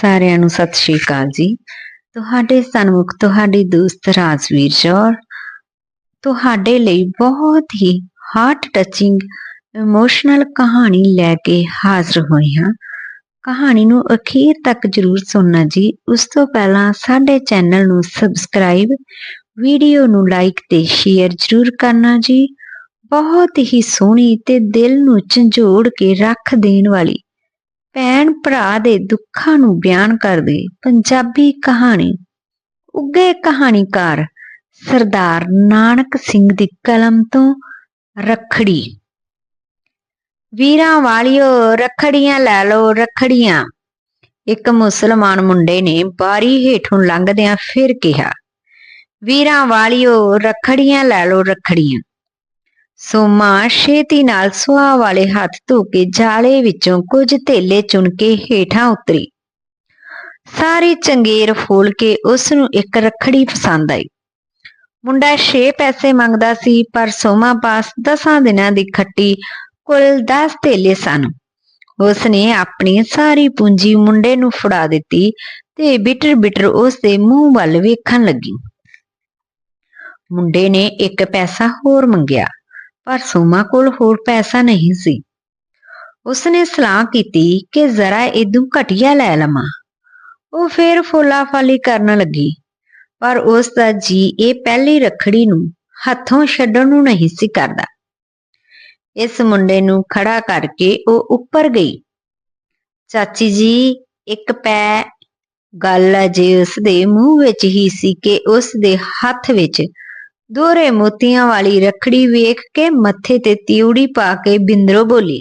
ਸਾਰਿਆਂ ਨੂੰ ਸਤਿ ਸ਼੍ਰੀ ਅਕਾਲ ਜੀ। ਤੁਹਾਡੇ ਸਨਮੁਖ, ਤੁਹਾਡੀ ਦੋਸਤ ਰਾਜਵੀਰ ਜੌਰ ਤੁਹਾਡੇ ਲਈ ਬਹੁਤ ਹੀ ਹਾਰਟ ਟਚਿੰਗ ਇਮੋਸ਼ਨਲ ਕਹਾਣੀ ਲੈ ਕੇ ਹਾਜ਼ਰ ਹੋਏ ਹਾਂ। ਕਹਾਣੀ ਨੂੰ ਅਖੀਰ ਤੱਕ ਜਰੂਰ ਸੁਣਨਾ ਜੀ। ਉਸ ਤੋਂ ਪਹਿਲਾਂ ਸਾਡੇ ਚੈਨਲ ਨੂੰ ਸਬਸਕ੍ਰਾਈਬ ਵੀਡੀਓ ਨੂੰ ਲਾਈਕ ਤੇ ਸ਼ੇਅਰ ਜਰੂਰ ਕਰਨਾ ਜੀ। ਬਹੁਤ ਹੀ ਸੋਹਣੀ ਤੇ ਦਿਲ ਨੂੰ ਝੰਜੋੜ ਕੇ ਰੱਖ ਦੇਣ ਵਾਲੀ ਭੈਣ ਭਰਾ ਦੇ ਦੁੱਖਾਂ ਨੂੰ ਬਿਆਨ ਕਰਦੀ ਪੰਜਾਬੀ ਕਹਾਣੀ। ਉੱਗੇ ਕਹਾਣੀਕਾਰ ਸਰਦਾਰ ਨਾਨਕ ਸਿੰਘ ਦੀ ਕਲਮ ਤੋਂ ਰਖੜੀ। ਵੀਰਾਂ ਵਾਲਿਓ, ਰਖੜੀਆਂ ਲੈ ਲਓ, ਰਖੜੀਆਂ। ਇੱਕ ਮੁਸਲਮਾਨ ਮੁੰਡੇ ਨੇ ਬਾਰੀ ਹੇਠੋਂ ਲੰਘਦਿਆਂ ਫਿਰ ਕਿਹਾ, ਵੀਰਾਂ ਵਾਲਿਓ, ਰਖੜੀਆਂ ਲੈ ਲਓ, ਰਖੜੀਆਂ। ਸੋਮਾ ਛੇਤੀ ਨਾਲ ਸੁਆਹ ਵਾਲੇ ਹੱਥ ਧੋ ਕੇ ਜਾਲੇ ਵਿੱਚੋਂ ਕੁਝ ਧੇਲੇ ਚੁਣ ਕੇ ਹੇਠਾਂ ਉਤਰੀ। ਸਾਰੀ ਚੰਗੇਰ ਫੋਲ ਕੇ ਉਸ ਨੂੰ ਇੱਕ ਰਖੜੀ ਪਸੰਦ ਆਈ। ਮੁੰਡਾ 6 ਪੈਸੇ ਮੰਗਦਾ ਸੀ, ਪਰ ਸੋਮਾ ਪਾਸ 10 ਦਿਨਾਂ ਦੀ ਖੱਟੀ ਕੁੱਲ 10 ਧੇਲੇ ਸਨ। ਉਸ ਨੇ ਆਪਣੀ ਸਾਰੀ ਪੂੰਜੀ ਮੁੰਡੇ ਨੂੰ ਫੜਾ ਦਿੱਤੀ ਤੇ ਬਿਟਰ ਬਿਟਰ ਉਸ ਦੇ ਮੂੰਹ ਵੱਲ ਵੇਖਣ ਲੱਗੀ। ਮੁੰਡੇ ਨੇ ਇੱਕ ਪੈਸਾ ਹੋਰ ਮੰਗਿਆ। ਪਰ ਸੋਮਾ ਕੋਲ ਹੋਰ ਪੈਸਾ ਨਹੀਂ ਸੀ। ਉਸਨੇ ਸਲਾਹ ਕੀਤੀ ਕਿ ਜ਼ਰਾ ਇਦੋਂ ਘਟਿਆ ਲੈ ਲਵਾਂ। ਉਹ ਫੇਰ ਫੁੱਲਾਫਾਲੀ ਕਰਨ ਲੱਗੀ, ਪਰ ਉਸ ਦਾ ਜੀ ਇਹ ਪਹਿਲੀ ਰਖੜੀ ਨੂੰ ਹੱਥੋਂ ਛੱਡਣ ਨੂੰ ਨਹੀਂ ਸੀ ਕਰਦਾ। ਇਸ ਮੁੰਡੇ ਨੂੰ ਖੜਾ ਕਰਕੇ ਉਹ ਉੱਪਰ ਗਈ। ਚਾਚੀ ਜੀ, ਇੱਕ ਪੈ, ਗੱਲ ਅਜੇ ਉਸ ਦੇ ਮੂੰਹ ਵਿੱਚ ਹੀ ਸੀ ਕਿ ਉਸ ਦੇ ਹੱਥ ਵਿੱਚ ਦੋਰੇ ਮੋਤੀਆਂ ਵਾਲੀ ਰਖੜੀ ਵੇਖ ਕੇ ਮੱਥੇ ਤੇ ਤਿਉੜੀ ਪਾ ਕੇ ਬਿੰਦਰੋ ਬੋਲੀ,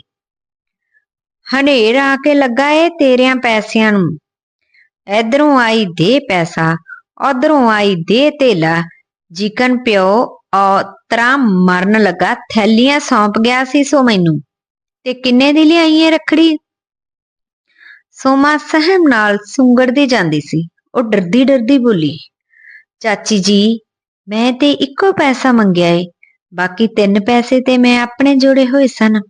ਹਨੇਰ ਆ ਕੇ ਲੱਗਾ ਏ ਤੇਰਿਆਂ ਪੈਸਿਆਂ ਨੂੰ। ਇਧਰੋਂ ਆਈ ਦੇ ਪੈਸਾ ਉਧਰੋਂ ਆਈ ਦੇ ਤੇਲਾ ਜਿਕਨ ਪਿਓ ਔਤਰਾ ਮਰਨ ਲੱਗਾ, ਥੈਲੀਆਂ ਸੌਂਪ ਗਿਆ ਸੀ ਸੋ ਮੈਨੂੰ। ਤੇ ਕਿੰਨੇ ਦੀ ਲਿਆਈ ਏ ਰਖੜੀ? ਸੋਮਾ ਸਹਿਮ ਨਾਲ ਸੁੰਗੜਦੀ ਜਾਂਦੀ ਸੀ। ਉਹ ਡਰਦੀ ਡਰਦੀ ਬੋਲੀ, ਚਾਚੀ ਜੀ ਮੈਂ ਤੇ ਇੱਕੋ ਪੈਸਾ ਮੰਗਿਆ ਏ, ਬਾਕੀ ਤਿੰਨ ਪੈਸੇ ਤੇ ਮੈਂ ਆਪਣੇ ਜੋੜੇ ਹੋਏ ਸਨ।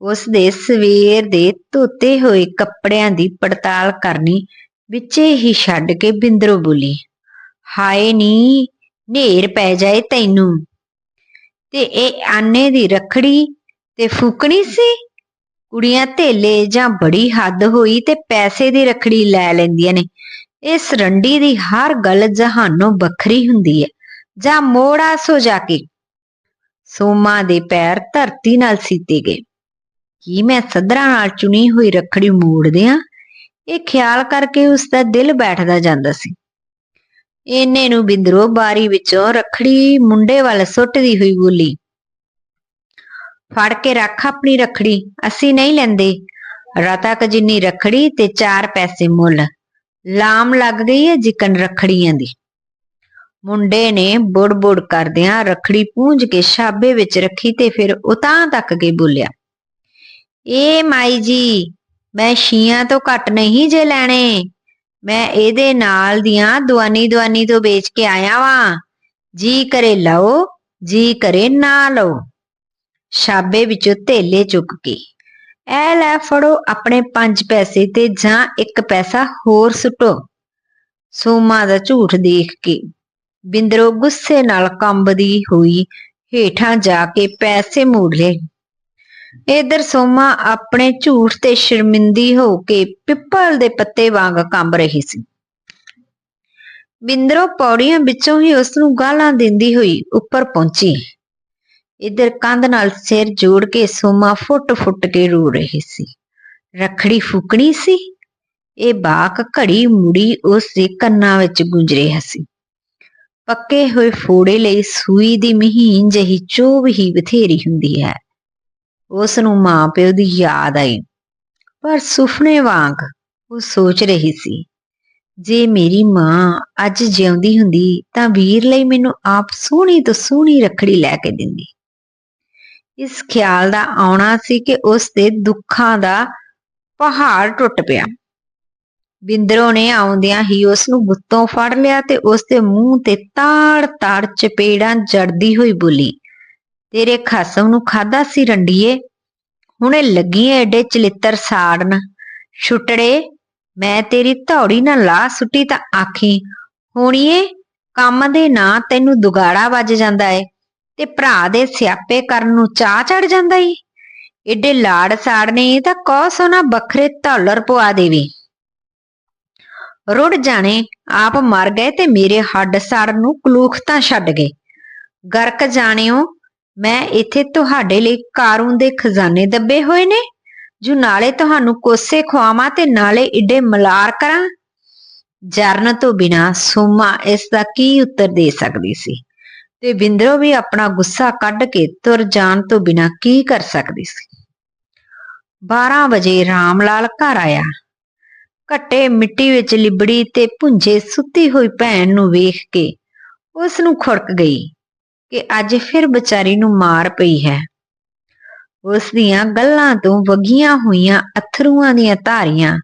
ਉਸ ਦੇ ਸਵੇਰ ਦੇ ਧੋਤੇ ਹੋਏ ਕੱਪੜਿਆਂ ਦੀ ਪੜਤਾਲ ਕਰਨੀ ਵਿੱਚੇ ਹੀ ਛੱਡ ਕੇ ਬਿੰਦਰੋ ਬੋਲੀ, ਹਾਏ ਨੀ, ਨੇਰ ਪੈ ਜਾਏ ਤੈਨੂੰ। ਤੇ ਇਹ ਆਨੇ ਦੀ ਰਖੜੀ ਤੇ ਫੂਕਣੀ ਸੀ? ਕੁੜੀਆਂ ਧੇਲੇ ਜਾਂ ਬੜੀ ਹੱਦ ਹੋਈ ਤੇ ਪੈਸੇ ਦੀ ਰਖੜੀ ਲੈ ਲੈਂਦੀਆਂ ਨੇ। ਇਸ ਰੰਡੀ ਦੀ ਹਰ ਗੱਲ ਜਹਾਨੋਂ ਵੱਖਰੀ ਹੁੰਦੀ ਹੈ ਜਾਂ ਮੋੜਾ ਸੋ ਜਾ ਕੇ ਸੋਮਾ ਦੇ ਪੈਰ ਧਰਤੀ ਨਾਲ ਸੀਤੇ ਗਏ। ਕੀ ਮੈਂ ਸਦਰਾਂ ਨਾਲ ਚੁਣੀ ਹੋਈ ਰਖੜੀ ਮੋੜ ਦਿਆਂ ਇਹ ਖਿਆਲ ਕਰਕੇ ਉਸ ਦਾ ਦਿਲ ਬੈਠਦਾ ਜਾਂਦਾ ਸੀ। ਇਹਨੇ ਨੂੰ ਬਿੰਦਰੋ ਬਾਰੀ ਵਿੱਚੋਂ ਰਖੜੀ ਮੁੰਡੇ ਵੱਲ ਸੁੱਟਦੀ ਹੋਈ ਬੋਲੀ, ਫੜ ਕੇ ਰੱਖ ਆਪਣੀ ਰਖੜੀ, ਅਸੀਂ ਨਹੀਂ ਲੈਂਦੇ। ਰਤਕ ਜਿੰਨੀ ਰਖੜੀ ਤੇ 4 ਪੈਸੇ ਮੁੱਲ। ਲਾਮ ਲੱਗ ਗਈ ਹੈ ਜਿਕਨ ਰਖੜੀਆਂ ਦੀ। ਮੁੰਡੇ ਨੇ ਬੁੜ-ਬੁੜ ਕਰਦਿਆਂ ਰਖੜੀ ਪੂੰਝ ਕੇ ਛਾਬੇ ਵਿੱਚ ਰੱਖੀ ਤੇ ਫਿਰ ਉਤਾਂ ਤੱਕ ਕੇ ਬੋਲਿਆ ਏ ਮਾਈ ਜੀ, ਮੈਂ ਸ਼ੀਆਂ ਤੋਂ ਘੱਟ ਨਹੀਂ ਜੇ ਲੈਣੇ। ਮੈਂ ਇਹਦੇ ਨਾਲ ਦੀਆਂ ਦੁਆਨੀ ਦੁਆਨੀ ਤੋਂ ਵੇਚ ਕੇ ਆਇਆ ਵਾਂ। ਜੀ ਕਰੇ ਲਓ, ਜੀ ਕਰੇ ਨਾ ਲਓ। ਛਾਬੇ ਵਿੱਚੋਂ ਧੇਲੇ ਚੁੱਕ ਕੇ ਐ ਲੈ ਫੜੋ ਆਪਣੇ 5 ਪੈਸੇ ਤੇ ਜਾਂ ਇੱਕ ਪੈਸਾ ਹੋਰ ਸੁੱਟੋ। ਸੋਮਾ ਦਾ ਝੂਠ ਦੇਖ ਕੇ ਬਿੰਦਰੋ ਗੁੱਸੇ ਨਾਲ ਕੰਬਦੀ ਹੋਈ ਹੇਠਾਂ ਜਾ ਕੇ ਪੈਸੇ ਮੋੜ ਲਏ। ਇਧਰ ਸੋਮਾ ਆਪਣੇ ਝੂਠ ਤੇ ਸ਼ਰਮਿੰਦੀ ਹੋ ਕੇ ਪਿੱਪਲ ਦੇ ਪੱਤੇ ਵਾਂਗ ਕੰਬ ਰਹੀ ਸੀ। ਬਿੰਦਰੋ ਪੌੜੀਆਂ ਵਿੱਚੋਂ ਹੀ ਉਸ ਨੂੰ ਗਾਲਾਂ ਦਿੰਦੀ ਹੋਈ ਉੱਪਰ ਪਹੁੰਚੀ। ਇਧਰ ਕੰਧ ਨਾਲ ਸਿਰ ਜੋੜ ਕੇ ਸੋਮਾ ਫੁੱਟ-ਫੁੱਟ ਕੇ ਰੋ ਰਹੀ ਸੀ। ਰਖੜੀ ਫੁਕਣੀ ਸੀ। ਇਹ ਬਾਕ ਘੜੀ ਮੁੜੀ ਉਸ ਦੇ ਕੰਨਾਂ ਵਿੱਚ ਗੂੰਜ ਰਿਹਾ ਸੀ। ਪੱਕੇ ਹੋਏ ਫੋੜੇ ਲਈ ਸੂਈ ਦੀ ਮਹੀਨ ਜਹੀ ਚੋਬ ਹੀ ਬਥੇਰੀ ਹੁੰਦੀ ਹੈ। ਉਸ ਨੂੰ ਮਾਂ ਪਿਓ ਦੀ ਯਾਦ ਆਈ। ਪਰ ਸੁਪਨੇ ਵਾਂਗ ਉਹ ਸੋਚ ਰਹੀ ਸੀ, ਜੇ ਮੇਰੀ ਮਾਂ ਅੱਜ ਜਿਉਂਦੀ ਹੁੰਦੀ ਤਾਂ ਵੀਰ ਲਈ ਮੈਨੂੰ ਆਪ ਸੋਹਣੀ ਤੋਂ ਸੋਹਣੀ ਰਖੜੀ ਲੈ ਕੇ ਦਿੰਦੀ। ਇਸ ਖਿਆਲ ਦਾ ਆਉਣਾ ਸੀ ਕਿ ਉਸ ਦੇ ਦੁੱਖਾਂ ਦਾ ਪਹਾੜ ਟੁੱਟ ਪਿਆ। ਬਿੰਦਰੋ ਨੇ ਆਉਂਦਿਆਂ ਹੀ ਉਸ ਨੂੰ ਗੁੱਤੋਂ ਫੜ ਲਿਆ ਤੇ ਉਸ ਦੇ ਮੂੰਹ ਤੇ ਤਾੜ-ਤਾੜ ਚਪੇੜਾਂ ਜੜਦੀ ਹੋਈ ਬੋਲੀ, ਤੇਰੇ ਖਸਮ ਨੂੰ ਖਾਦਾ ਸੀ ਰੰਡੀਏ? ਹੁਣੇ ਲੱਗੀ ਐ ਏਡੇ ਚਲਿੱਤਰ ਸਾੜਨ। ਛੁੱਟੜੇ, ਮੈਂ ਤੇਰੀ ਧੌੜੀ ਨਾਲ ਲਾ ਸੁੱਟੀ ਤਾਂ ਆਖੀ, ਹੋਣੀਏ, ਕੰਮ ਦੇ ਨਾਂ ਤੈਨੂੰ ਦੁਗਾੜਾ ਵੱਜ ਜਾਂਦਾ ਏ। ਤੇ ਭਰਾ ਦੇ ਸਿਆਪੇ ਕਰਨ ਨੂੰ ਚਾਹ ਚੜ ਜਾਂਦਾ ਈ। ਏਡੇ ਲਾੜ ਸਾੜ ਨੇ ਤਾਂ ਕੋ ਸੋਨਾ ਬੱਖਰੇ ਧੌਲਰ ਪਵਾ ਦੇਵੀ। ਰੁੜ ਜਾਣੇ ਆਪ ਮਰ ਗਏ ਤੇ ਮੇਰੇ ਹੱਡ ਸਾੜ ਨੂੰ ਕਲੂਖ ਤਾਂ ਛੱਡ ਗਏ। ਗਰਕ ਜਾਣਿਓ, ਮੈਂ ਇੱਥੇ ਤੁਹਾਡੇ ਲਈ ਕਾਰੂਨ ਦੇ ਖਜ਼ਾਨੇ ਦੱਬੇ ਹੋਏ ਨੇ। ਜੋ ਨਾਲੇ ਤੁਹਾਨੂੰ ਕੋਸੇ ਖਵਾਵਾਂ ਤੇ ਨਾਲੇ ਏਡੇ ਮਲਾਰ ਕਰਾਂ। ਜਰਨ ਤੋਂ ਬਿਨਾ ਸੋਮਾ ਇਸ ਦਾ ਕੀ ਉੱਤਰ ਦੇ ਸਕਦੀ ਸੀ? ਤੇ ਬਿੰਦਰੋ ਵੀ ਆਪਣਾ ਗੁੱਸਾ ਕੱਢ ਕੇ ਤੁਰ ਜਾਣ ਤੋਂ ਬਿਨਾ ਕੀ ਕਰ ਸਕਦੀ ਸੀ? 12 ਵਜੇ ਰਾਮ ਲਾਲ ਘਰ ਆਇਆ। ਘੱਟੇ ਮਿੱਟੀ ਵਿੱਚ ਲਿਬੜੀ ਤੇ ਭੁੰਜੇ ਸੁੱਤੀ ਹੋਈ ਭੈਣ ਨੂੰ ਵੇਖ ਕੇ ਉਸ ਨੂੰ ਖੁਰਕ ਗਈ ਕਿ ਅੱਜ ਫਿਰ ਵਿਚਾਰੀ ਨੂੰ ਮਾਰ ਪਈ ਹੈ। ਉਸ ਦੀਆਂ ਗੱਲਾਂ ਤੋਂ ਵਗੀਆਂ ਹੋਈਆਂ ਅਥਰੂਆਂ ਦੀਆਂ ਧਾਰੀਆਂ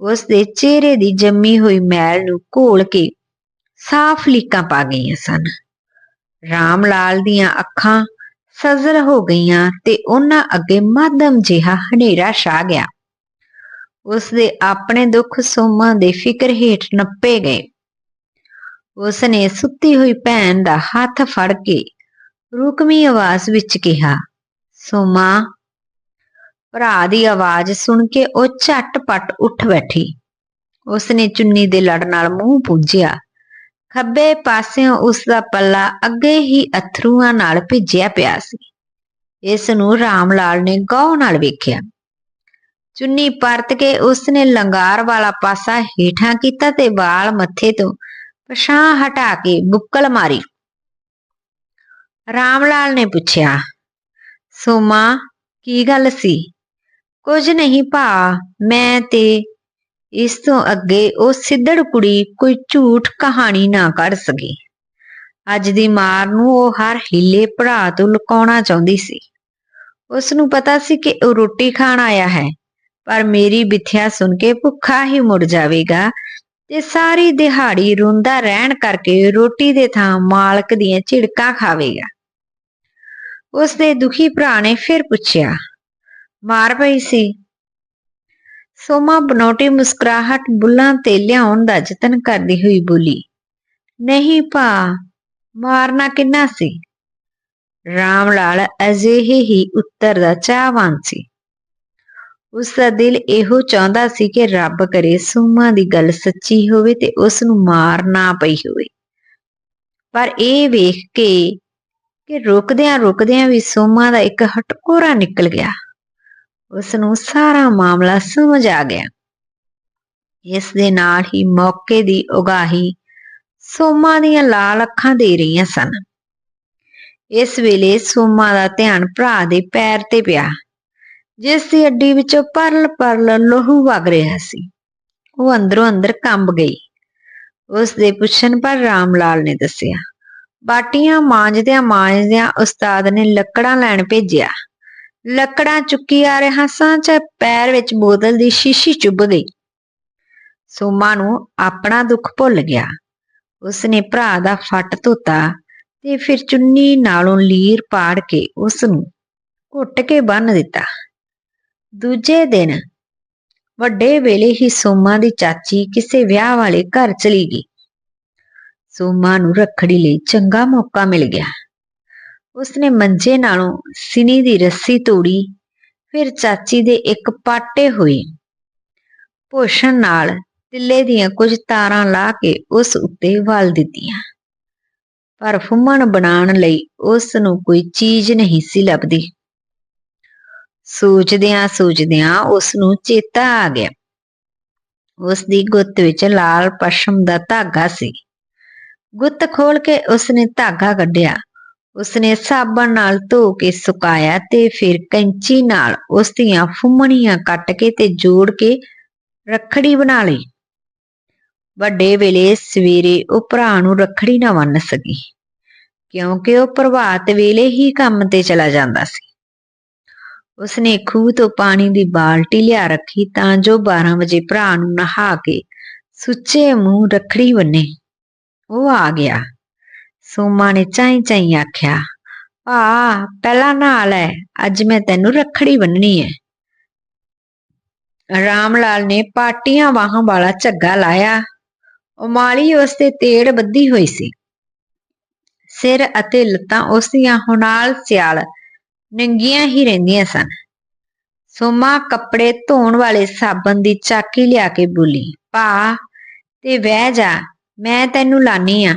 ਉਸ ਦੇ ਚਿਹਰੇ ਦੀ ਜੰਮੀ ਹੋਈ ਮੈਲ ਨੂੰ ਘੋਲ ਕੇ ਸਾਫ਼ ਲੀਕਾਂ ਪਾ ਗਈਆਂ ਸਨ। ਰਾਮ ਲਾਲ ਦੀਆਂ ਅੱਖਾਂ ਸਜ਼ਲ ਹੋ ਗਈਆਂ ਤੇ ਉਹਨਾਂ ਅੱਗੇ ਮਾਧਮ ਜਿਹਾ ਹਨੇਰਾ ਛਾ ਗਿਆ। ਉਸ ਦੇ ਆਪਣੇ ਦੁੱਖ ਸੋਮਾਂ ਦੇ ਫਿਕਰ ਹੇਠ ਨੱਪੇ ਗਏ। ਉਸ ਨੇ ਸੁੱਤੀ ਹੋਈ ਭੈਣ ਦਾ ਹੱਥ ਫੜ ਕੇ ਰੁਕਵੀਂ ਆਵਾਜ਼ ਵਿੱਚ ਕਿਹਾ, ਸੋਮਾ, ਭਰਾ ਦੀ ਆਵਾਜ਼ ਸੁਣ ਕੇ ਉਹ ਝਟਪਟ ਉੱਠ ਬੈਠੀ। ਉਸ ਨੇ ਚੁੰਨੀ ਦੇ ਲੜ ਨਾਲ ਮੂੰਹ ਪੂੰਝਿਆ ਖੱਬੇ ਪਾਸਿਓਂ ਉਸ ਦਾ ਪੱਲਾ ਅੱਗੇ ਹੀ ਅਥਰੂਆਂ ਨਾਲ ਭਿੱਜਿਆ ਪਿਆ ਸੀ। ਇਸ ਨੂੰ ਰਾਮ ਲਾਲ ਨੇ ਗੌਰ ਨਾਲ ਵੇਖਿਆ। ਚੁੰਨੀ ਪਰਤ ਕੇ ਉਸ ਨੇ ਲੰਗਾਰ ਵਾਲਾ ਪਾਸਾ ਹੇਠਾਂ ਕੀਤਾ ਤੇ ਵਾਲ ਮੱਥੇ ਤੋਂ ਪਛਾਂ ਹਟਾ ਕੇ ਬੁੱਕਲ ਮਾਰੀ। ਰਾਮ ਲਾਲ ਨੇ ਪੁੱਛਿਆ, ਸੋਮਾ, ਕੀ ਗੱਲ ਸੀ? ਕੁਝ ਨਹੀਂ ਭਾ, ਮੈਂ ਤੇ ਇਸ ਤੋਂ ਅੱਗੇ ਉਹ ਸਿੱਧੜ ਕੁੜੀ ਕੋਈ ਝੂਠ ਕਹਾਣੀ ਨਾ ਕੱਢ ਸਕੀ। ਅੱਜ ਦੀ ਮਾਰ ਨੂੰ ਉਹ ਹਰ ਹੀਲੇ ਭਰਾ ਤੋਂ ਲੁਕਾਉਣਾ ਚਾਹੁੰਦੀ ਸੀ। ਉਸ ਨੂੰ ਪਤਾ ਸੀ ਕਿ ਉਹ ਰੋਟੀ ਖਾਣ ਆਇਆ ਹੈ, ਪਰ ਮੇਰੀ ਬਿਥਿਆ ਸੁਣ ਕੇ ਭੁੱਖਾ ਹੀ ਮੁੜ ਜਾਵੇਗਾ ਤੇ ਸਾਰੀ ਦਿਹਾੜੀ ਰੋਂਦਾ ਰਹਿਣ ਕਰਕੇ ਰੋਟੀ ਦੇ ਥਾਂ ਮਾਲਕ ਦੀਆਂ ਝਿੜਕਾਂ ਖਾਵੇਗਾ। ਉਸ ਦੇ ਦੁਖੀ ਭਰਾ ਨੇ ਫਿਰ ਪੁੱਛਿਆ, ਮਾਰ ਪਈ ਸੀ? ਸੋਮਾ ਬਨੋਟੀ ਮੁਸਕਰਾਹਟ ਬੁੱਲਾਂ ਤੇ ਲਿਆਉਣ ਦਾ ਯਤਨ ਕਰਦੀ ਹੋਈ ਬੋਲੀ, ਨਹੀਂ ਭਾ, ਮਾਰਨਾ ਕਿੰਨਾ ਸੀ? ਰਾਮ ਲਾਲ ਅਜਿਹੇ ਹੀ ਉੱਤਰ ਦਾ ਚਾਹਵਾਨ ਸੀ। ਉਸ ਦਾ ਦਿਲ ਇਹੋ ਚਾਹੁੰਦਾ ਸੀ ਕਿ ਰੱਬ ਕਰੇ ਸੋਮਾ ਦੀ ਗੱਲ ਸੱਚੀ ਹੋਵੇ ਤੇ ਉਸ ਨੂੰ ਮਾਰ ਨਾ ਪਈ ਹੋਵੇ। ਪਰ ਇਹ ਵੇਖ ਕੇ, ਕਿ ਰੁਕਦਿਆਂ ਰੁਕਦਿਆਂ ਵੀ ਸੋਮਾ ਦਾ ਇੱਕ ਹਟਕੋਰਾ ਨਿਕਲ ਗਿਆ। ਉਸ ਨੂੰ ਸਾਰਾ ਮਾਮਲਾ ਸਮਝ ਆ ਗਿਆ। ਇਸ ਦੇ ਨਾਲ ਹੀ ਮੌਕੇ ਦੀ ਉਗਾਹੀ ਸੋਮਾ ਦੀਆਂ ਲਾਲ ਅੱਖਾਂ ਦੇ ਰਹੀਆਂ ਸਨ। ਇਸ ਵੇਲੇ ਸੋਮਾ ਦਾ ਧਿਆਨ ਭਰਾ ਦੇ ਪੈਰ ਤੇ ਪਿਆ, ਜਿਸ ਦੀ ਅੱਡੀ ਵਿੱਚੋਂ ਪਰਲ ਪਰਲ ਲਹੂ ਵਗ ਰਿਹਾ ਸੀ। ਉਹ ਅੰਦਰੋਂ ਅੰਦਰ ਕੰਬ ਗਈ। ਉਸ ਦੇ ਪੁੱਛਣ ਪਰ ਰਾਮ ਲਾਲ ਨੇ ਦੱਸਿਆ, ਬਾਟੀਆਂ ਮਾਂਜਦਿਆਂ ਮਾਂਜਦਿਆਂ ਉਸਤਾਦ ਨੇ ਲੱਕੜਾਂ ਲੈਣ ਭੇਜਿਆ। ਲੱਕੜਾਂ ਚੁੱਕੀ ਆ ਰਿਹਾ ਸਾਂ ਚ ਪੈਰ ਵਿੱਚ ਬੋਤਲ ਦੀ ਸ਼ੀਸ਼ੀ ਚੁੱਭ ਗਈ। ਸੋਮਾ ਨੂੰ ਆਪਣਾ ਦੁੱਖ ਭੁੱਲ ਗਿਆ। ਉਸਨੇ ਭਰਾ ਦਾ ਫੱਟ ਧੋਤਾ ਤੇ ਫਿਰ ਚੁੰਨੀ ਨਾਲੋਂ ਲੀਰ ਪਾੜ ਕੇ ਉਸ ਨੂੰ ਘੁੱਟ ਕੇ ਬੰਨ ਦਿੱਤਾ। ਦੂਜੇ ਦਿਨ ਵੱਡੇ ਵੇਲੇ ਹੀ ਸੋਮਾ ਦੀ ਚਾਚੀ ਕਿਸੇ ਵਿਆਹ ਵਾਲੇ ਘਰ ਚਲੀ ਗਈ। ਸੋਮਾ ਨੂੰ ਰੱਖੜੀ ਲਈ ਚੰਗਾ ਮੌਕਾ ਮਿਲ ਗਿਆ। ਉਸਨੇ ਮੰਜੇ ਨਾਲੋਂ ਸਿਨੀ ਦੀ ਰੱਸੀ ਤੋੜੀ, ਫਿਰ ਚਾਚੀ ਦੇ ਇੱਕ ਪਾਟੇ ਹੋਏ। ਭੋਸ਼ਣ ਨਾਲ ਤਿੱਲੇ ਦੀਆਂ ਕੁਝ ਤਾਰਾਂ ਲਾ ਕੇ ਉਸ ਉੱਤੇ ਵਲ ਦਿੱਤੀਆਂ। ਪਰ ਫੁੰਮਣ ਬਣਾਉਣ ਲਈ ਉਸ ਨੂੰ ਕੋਈ ਚੀਜ਼ ਨਹੀਂ ਸੀ ਲੱਭਦੀ। ਸੋਚਦਿਆਂ ਸੋਚਦਿਆਂ ਉਸ ਨੂੰ ਚੇਤਾ ਆ ਗਿਆ। ਉਸ ਦੀ ਗੁੱਤ ਵਿੱਚ ਲਾਲ ਪਸ਼ਮ ਦਾ ਧਾਗਾ ਸੀ। ਗੁੱਤ ਖੋਲ ਕੇ ਉਸ ਨੇ ਧਾਗਾ ਕੱਢਿਆ। ਉਸਨੇ ਸਾਬਣ ਨਾਲ ਧੋ ਕੇ ਸੁਕਾਇਆ ਤੇ ਫਿਰ ਕੈਂਚੀ ਨਾਲ ਉਸ ਦੀਆਂ ਫੁੰਮਣੀਆਂ ਕੱਟ ਕੇ ਤੇ ਜੋੜ ਕੇ ਰੱਖੜੀ ਬਣਾ ਲਈ। ਵੱਡੇ ਵੇਲੇ ਸਵੇਰੇ ਉਹ ਭਰਾ ਨੂੰ ਰੱਖੜੀ ਨਾ ਬੰਨ ਸਕੀ, ਕਿਉਂਕਿ ਉਹ ਪ੍ਰਭਾਤ ਵੇਲੇ ਹੀ ਕੰਮ ਤੇ ਚਲਾ ਜਾਂਦਾ ਸੀ। ਉਸਨੇ ਖੂਹ ਤੋਂ ਪਾਣੀ ਦੀ ਬਾਲਟੀ ਲਿਆ ਰੱਖੀ ਤਾਂ ਜੋ 12 ਵਜੇ ਭਰਾ ਨੂੰ ਨਹਾ ਕੇ ਸੁੱਚੇ ਮੂੰਹ ਰੱਖੜੀ ਬੰਨੇ। ਉਹ ਆ ਗਿਆ। ਸੋਮਾ ਨੇ ਚਾਈ ਚਾਈ ਆਖਿਆ, ਆ, ਪਹਿਲਾਂ ਨਾਲ ਹੈ ਅੱਜ ਮੈਂ ਤੈਨੂੰ ਰੱਖੜੀ ਬੰਨਣੀ ਹੈ ਰਾਮ ਲਾਲ ਨੇ ਪਾਟੀਆਂ ਵਾਹਾਂ ਵਾਲਾ ਝੱਗਾ ਲਾਇਆ। ਉਮਾਲੀ ਉਸ ਤੇ ਤੇੜ ਬੱਧੀ ਹੋਈ ਸੀ। ਸਿਰ ਅਤੇ ਲੱਤਾਂ ਉਸ ਦੀਆਂ ਹੁਣਾਲ ਸਿਆਲ ਨੰਗੀਆਂ ਹੀ ਰਹਿੰਦੀਆਂ ਸਨ। ਸੋਮਾ ਕੱਪੜੇ ਧੋਣ ਵਾਲੇ ਸਾਬਣ ਦੀ ਚਾਕੀ ਲਿਆ ਕੇ ਬੋਲੀ ਭਾ ਤੇ ਵਹਿ ਜਾ, ਮੈਂ ਤੈਨੂੰ ਲਾਨੀ ਆ।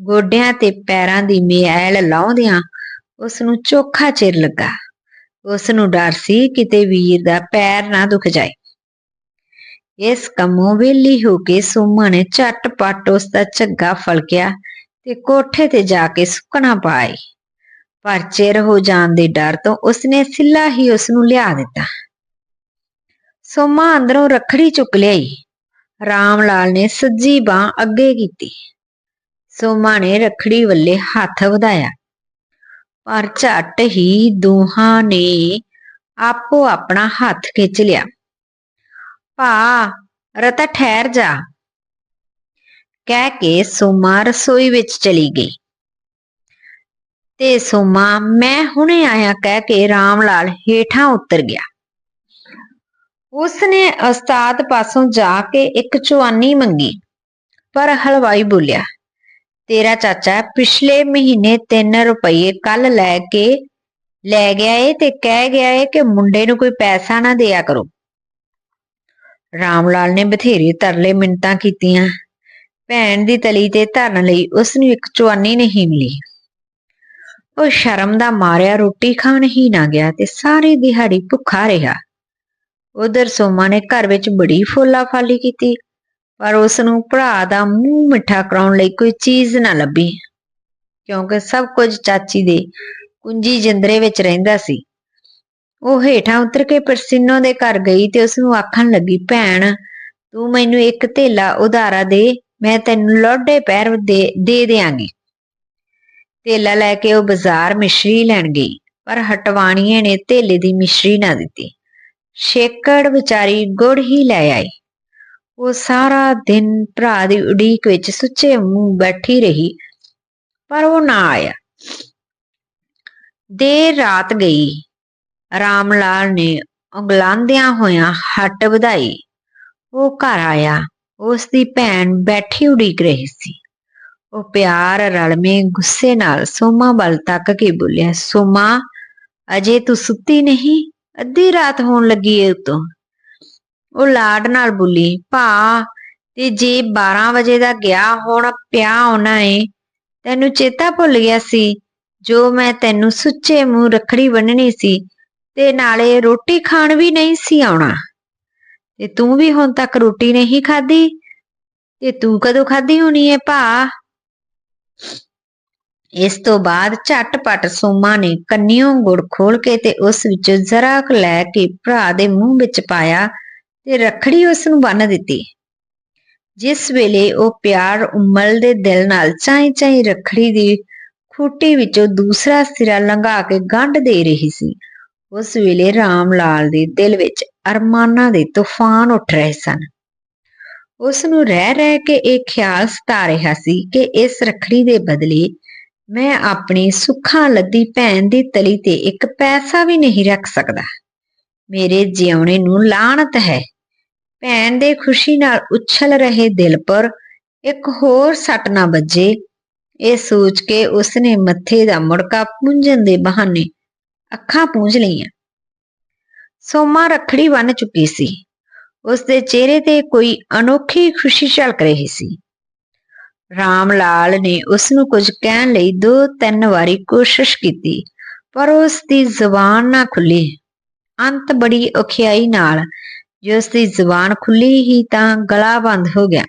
ਗੋਡਿਆਂ ਤੇ ਪੈਰਾਂ ਦੀ ਮਿਆਲ ਲਾਉਂਦਿਆਂ ਉਸ ਨੂੰ ਚੋਖਾ ਚਿਰ ਲੱਗਾ। ਉਸ ਨੂੰ ਡਰ ਸੀ ਕਿਤੇ ਵੀਰ ਦਾ ਪੈਰ ਨਾ ਦੁਖ ਜਾਏ। ਇਸ ਕੰਮੋਂ ਵੇਲੀ ਹੋ ਕੇ ਸੋਮਾ ਨੇ ਝਟਪਟ ਉਸ ਦਾ ਝੱਗਾ ਫਲਕਿਆ ਤੇ ਕੋਠੇ ਤੇ ਜਾ ਕੇ ਸੁੱਕਣਾ ਪਾਈ ਪਰ ਚਿਰ ਹੋ ਜਾਣ ਦੇ ਡਰ ਤੋਂ ਉਸਨੇ ਸਿੱਲਾ ਹੀ ਉਸ ਨੂੰ ਲਿਆ ਦਿੱਤਾ। ਸੋਮਾ ਅੰਦਰੋਂ ਰਖੜੀ ਚੁੱਕ ਲਿਆਈ। ਰਾਮ ਲਾਲ ਨੇ ਸੱਜੀ ਬਾਹ ਅੱਗੇ ਕੀਤੀ। ਸੋਮਾ ਨੇ ਰਖੜੀ ਵੱਲੇ ਹੱਥ ਵਧਾਇਆ। ਪਰ ਝੱਟ ਹੀ ਦੋਹਾਂ ਨੇ ਆਪੋ ਆਪਣਾ ਹੱਥ ਖਿੱਚ ਲਿਆ। ਭਾ, ਰਤਾ ਠਹਿਰ ਜਾ। ਕਹਿ ਕੇ ਸੋਮਾ ਰਸੋਈ ਵਿੱਚ ਚਲੀ ਗਈ। ਤੇ ਸੋਮਾ, ਮੈਂ ਹੁਣੇ ਆਇਆ ਕਹਿ ਕੇ ਰਾਮ ਲਾਲ ਹੇਠਾਂ ਉਤਰ ਗਿਆ। ਉਸਨੇ ਉਸਤਾਦ ਪਾਸੋਂ ਜਾ ਕੇ ਇੱਕ ਚੁਆਨੀ ਮੰਗੀ। ਪਰ ਹਲਵਾਈ ਬੋਲਿਆ ਤੇਰਾ ਚਾਚਾ ਪਿਛਲੇ ਮਹੀਨੇ 3 ਰੁਪਏ ਕੱਲ ਲੈ ਕੇ ਲੈ ਗਿਆ ਏ ਤੇ ਕਹਿ ਗਿਆ ਏ ਕਿ ਮੁੰਡੇ ਨੂੰ ਕੋਈ ਪੈਸਾ ਨਾ ਦਿਆ ਕਰੋ। ਰਾਮ ਲਾਲ ਨੇ ਬਥੇਰੇ ਤਰਲੇ ਮਿੰਤਾਂ ਕੀਤੀਆਂ। ਭੈਣ ਦੀ ਤਲੀ ਤੇ ਧਰਨ ਲਈ ਉਸ ਨੂੰ ਇੱਕ ਚੁਆਨੀ ਨਹੀਂ ਮਿਲੀ। ਉਹ ਸ਼ਰਮ ਦਾ ਮਾਰਿਆ ਰੋਟੀ ਖਾਣ ਹੀ ਨਾ ਗਿਆ ਤੇ ਸਾਰੀ ਦਿਹਾੜੀ ਭੁੱਖਾ ਰਿਹਾ। ਉਧਰ ਸੋਮਾ ਨੇ ਘਰ ਵਿੱਚ ਬੜੀ ਫੋਲਾ ਫਾਲੀ ਕੀਤੀ। ਪਰ ਉਸ ਨੂੰ ਭਰਾ ਦਾ ਮੂੰਹ ਮਿੱਠਾ ਕਰਾਉਣ ਲਈ ਕੋਈ ਚੀਜ਼ ਨਾ ਲੱਭੀ, ਕਿਉਂਕਿ ਸਭ ਕੁਝ ਚਾਚੀ ਦੇ ਕੁੰਜੀ ਜਿੰਦਰੇ ਵਿੱਚ ਰਹਿੰਦਾ ਸੀ। ਉਹ ਹੇਠਾਂ ਉਤਰ ਕੇ ਪਰਸਿੰਨੋ ਦੇ ਘਰ ਗਈ ਤੇ ਉਸ ਨੂੰ ਆਖਣ ਲੱਗੀ, ਭੈਣ, ਤੂੰ ਮੈਨੂੰ ਇੱਕ ਥੇਲਾ ਉਧਾਰਾ ਦੇ, ਮੈਂ ਤੈਨੂੰ ਲੋਡੇ ਪੈਰ ਦੇ ਦੇ ਦਿਆਂਗੀ। ਥੇਲਾ ਲੈ ਕੇ ਉਹ ਬਾਜ਼ਾਰ ਮਿਸ਼ਰੀ ਲੈਣ ਗਈ, ਪਰ ਹਟਵਾਣੀਏ ਨੇ ਥੇਲੇ ਦੀ ਮਿਸ਼ਰੀ ਨਾ ਦਿੱਤੀ। ਸ਼ੇਕੜ ਵਿਚਾਰੀ ਗੁੜ ਹੀ ਲੈ ਆਈ। ਉਹ ਸਾਰਾ ਦਿਨ ਭਰਾ ਦੀ ਉਡੀਕ ਵਿੱਚ ਸੁੱਚੇ ਮੂੰਹ ਬੈਠੀ ਰਹੀ, ਪਰ ਉਹ ਨਾ ਆਇਆ। ਦੇਰ ਰਾਤ ਗਈ। ਰਾਮ ਲਾਲ ਨੇ ਉਂਗਲਾਂਦਿਆਂ ਹੋਇਆਂ ਹੱਟ ਵਧਾਈ। ਉਹ ਘਰ ਆਇਆ। ਉਸ ਦੀ ਭੈਣ ਬੈਠੀ ਉਡੀਕ ਰਹੀ ਸੀ। ਉਹ ਪਿਆਰ ਰਲਵੇਂ ਗੁੱਸੇ ਨਾਲ ਸੋਮਾ ਵੱਲ ਤੱਕ ਕੇ ਬੋਲਿਆ, ਸੋਮਾ, ਅਜੇ ਤੂੰ ਸੁੱਤੀ ਨਹੀਂ? ਅੱਧੀ ਰਾਤ ਹੋਣ ਲੱਗੀ ਏ ਉਤੋਂ। ਉਹ ਲਾਡ ਨਾਲ ਬੋਲੀ, ਭਾ, ਤੇ ਜੇ 12 ਵਜੇ ਦਾ ਗਿਆ, ਹੁਣ ਪਿਆ ਆਉਣਾ ਏ। ਤੈਨੂੰ ਚੇਤਾ ਭੁੱਲ ਗਿਆ ਸੀ, ਜੋ ਮੈਂ ਤੈਨੂੰ ਸੁੱਚੇ ਮੂੰਹ ਰਖੜੀ ਬੰਨਣੀ ਸੀ, ਤੇ ਨਾਲੇ ਰੋਟੀ ਖਾਣ ਵੀ ਨਹੀਂ ਸੀ ਆਉਣਾ। ਤੇ ਤੂੰ ਵੀ ਹੁਣ ਤੱਕ ਰੋਟੀ ਨਹੀਂ ਖਾਧੀ? ਤੇ ਤੂੰ ਕਦੋਂ ਖਾਧੀ ਹੋਣੀ ਏ, ਭਾ? ਇਸ ਤੋਂ ਬਾਅਦ ਝਟਪਟ ਸੋਮਾ ਨੇ ਕੰਨਿਓ ਗੁੜ ਖੋਲ ਕੇ ਤੇ ਉਸ ਵਿੱਚੋਂ ਜ਼ਰਾ ਲੈ ਕੇ ਭਰਾ ਦੇ ਮੂੰਹ ਵਿੱਚ ਪਾਇਆ ਤੇ ਰਖੜੀ ਉਸ ਨੂੰ ਬੰਨ ਦਿੱਤੀ। ਜਿਸ ਵੇਲੇ ਉਹ ਪਿਆਰ ਉਮਲ ਦੇ ਦਿਲ ਨਾਲ ਚਾਈ ਚਾਈ ਰਖੜੀ ਦੀ ਖੂਟੀ ਵਿੱਚੋਂ ਦੂਸਰਾ ਸਿਰਾ ਲੰਘਾ ਕੇ ਗੰਢ ਦੇ ਰਹੀ ਸੀ, ਉਸ ਵੇਲੇ ਰਾਮ ਲਾਲ ਦੇ ਦਿਲ ਵਿੱਚ ਅਰਮਾਨਾਂ ਦੇ ਤੂਫਾਨ ਉੱਠ ਰਹੇ ਸਨ। ਉਸ ਨੂੰ ਰਹਿ ਰਹਿ ਕੇ ਇਹ ਖਿਆਲ ਸਤਾ ਰਿਹਾ ਸੀ ਕਿ ਇਸ ਰਖੜੀ ਦੇ ਬਦਲੇ ਮੈਂ ਆਪਣੀ ਸੁੱਖਾਂ ਲੱਦੀ ਭੈਣ ਦੀ ਤਲੀ ਤੇ ਇੱਕ ਪੈਸਾ ਵੀ ਨਹੀਂ ਰੱਖ ਸਕਦਾ। ਮੇਰੇ ਜਿਉਣੇ ਨੂੰ ਲਾਣਤ ਹੈ। ਭੈਣ ਦੇ ਖੁਸ਼ੀ ਨਾਲ ਉਛਲ ਰਹੇ ਦਿਲ ਪਰ ਇੱਕ ਹੋਰ ਸੱਟ ਨਾ ਵੱਜੇ। ਇਹ ਸੋਚ ਕੇ ਉਸਨੇ ਮੱਥੇ ਦਾ ਮੁੜਕਾ ਪੂੰਝਣ ਦੇ ਬਹਾਨੇ ਅੱਖਾਂ ਪੂੰਝ ਲਈਆਂ। ਸੋਮਾ ਰਖੜੀ ਬੰਨ ਚੁੱਕੀ ਸੀ। ਉਸ ਦੇ ਚਿਹਰੇ ਤੇ ਕੋਈ ਅਨੋਖੀ ਖੁਸ਼ੀ ਝਲਕ ਰਹੀ ਸੀ। ਰਾਮ ਲਾਲ ਨੇ ਉਸ ਨੂੰ ਕੁਝ ਕਹਿਣ ਲਈ ਦੋ ਤਿੰਨ ਵਾਰੀ ਕੋਸ਼ਿਸ਼ ਕੀਤੀ, ਪਰ ਉਸ ਦੀ ਜ਼ੁਬਾਨ ਨਾ ਖੁੱਲੀ। ਅੰਤ ਬੜੀ ਔਖਿਆਈ ਨਾਲ ਜੇ ਉਸ ਦੀ ਜ਼ੁਬਾਨ ਖੁੱਲੀ ਹੀ ਤਾਂ ਗਲਾ ਬੰਦ ਹੋ ਗਿਆ।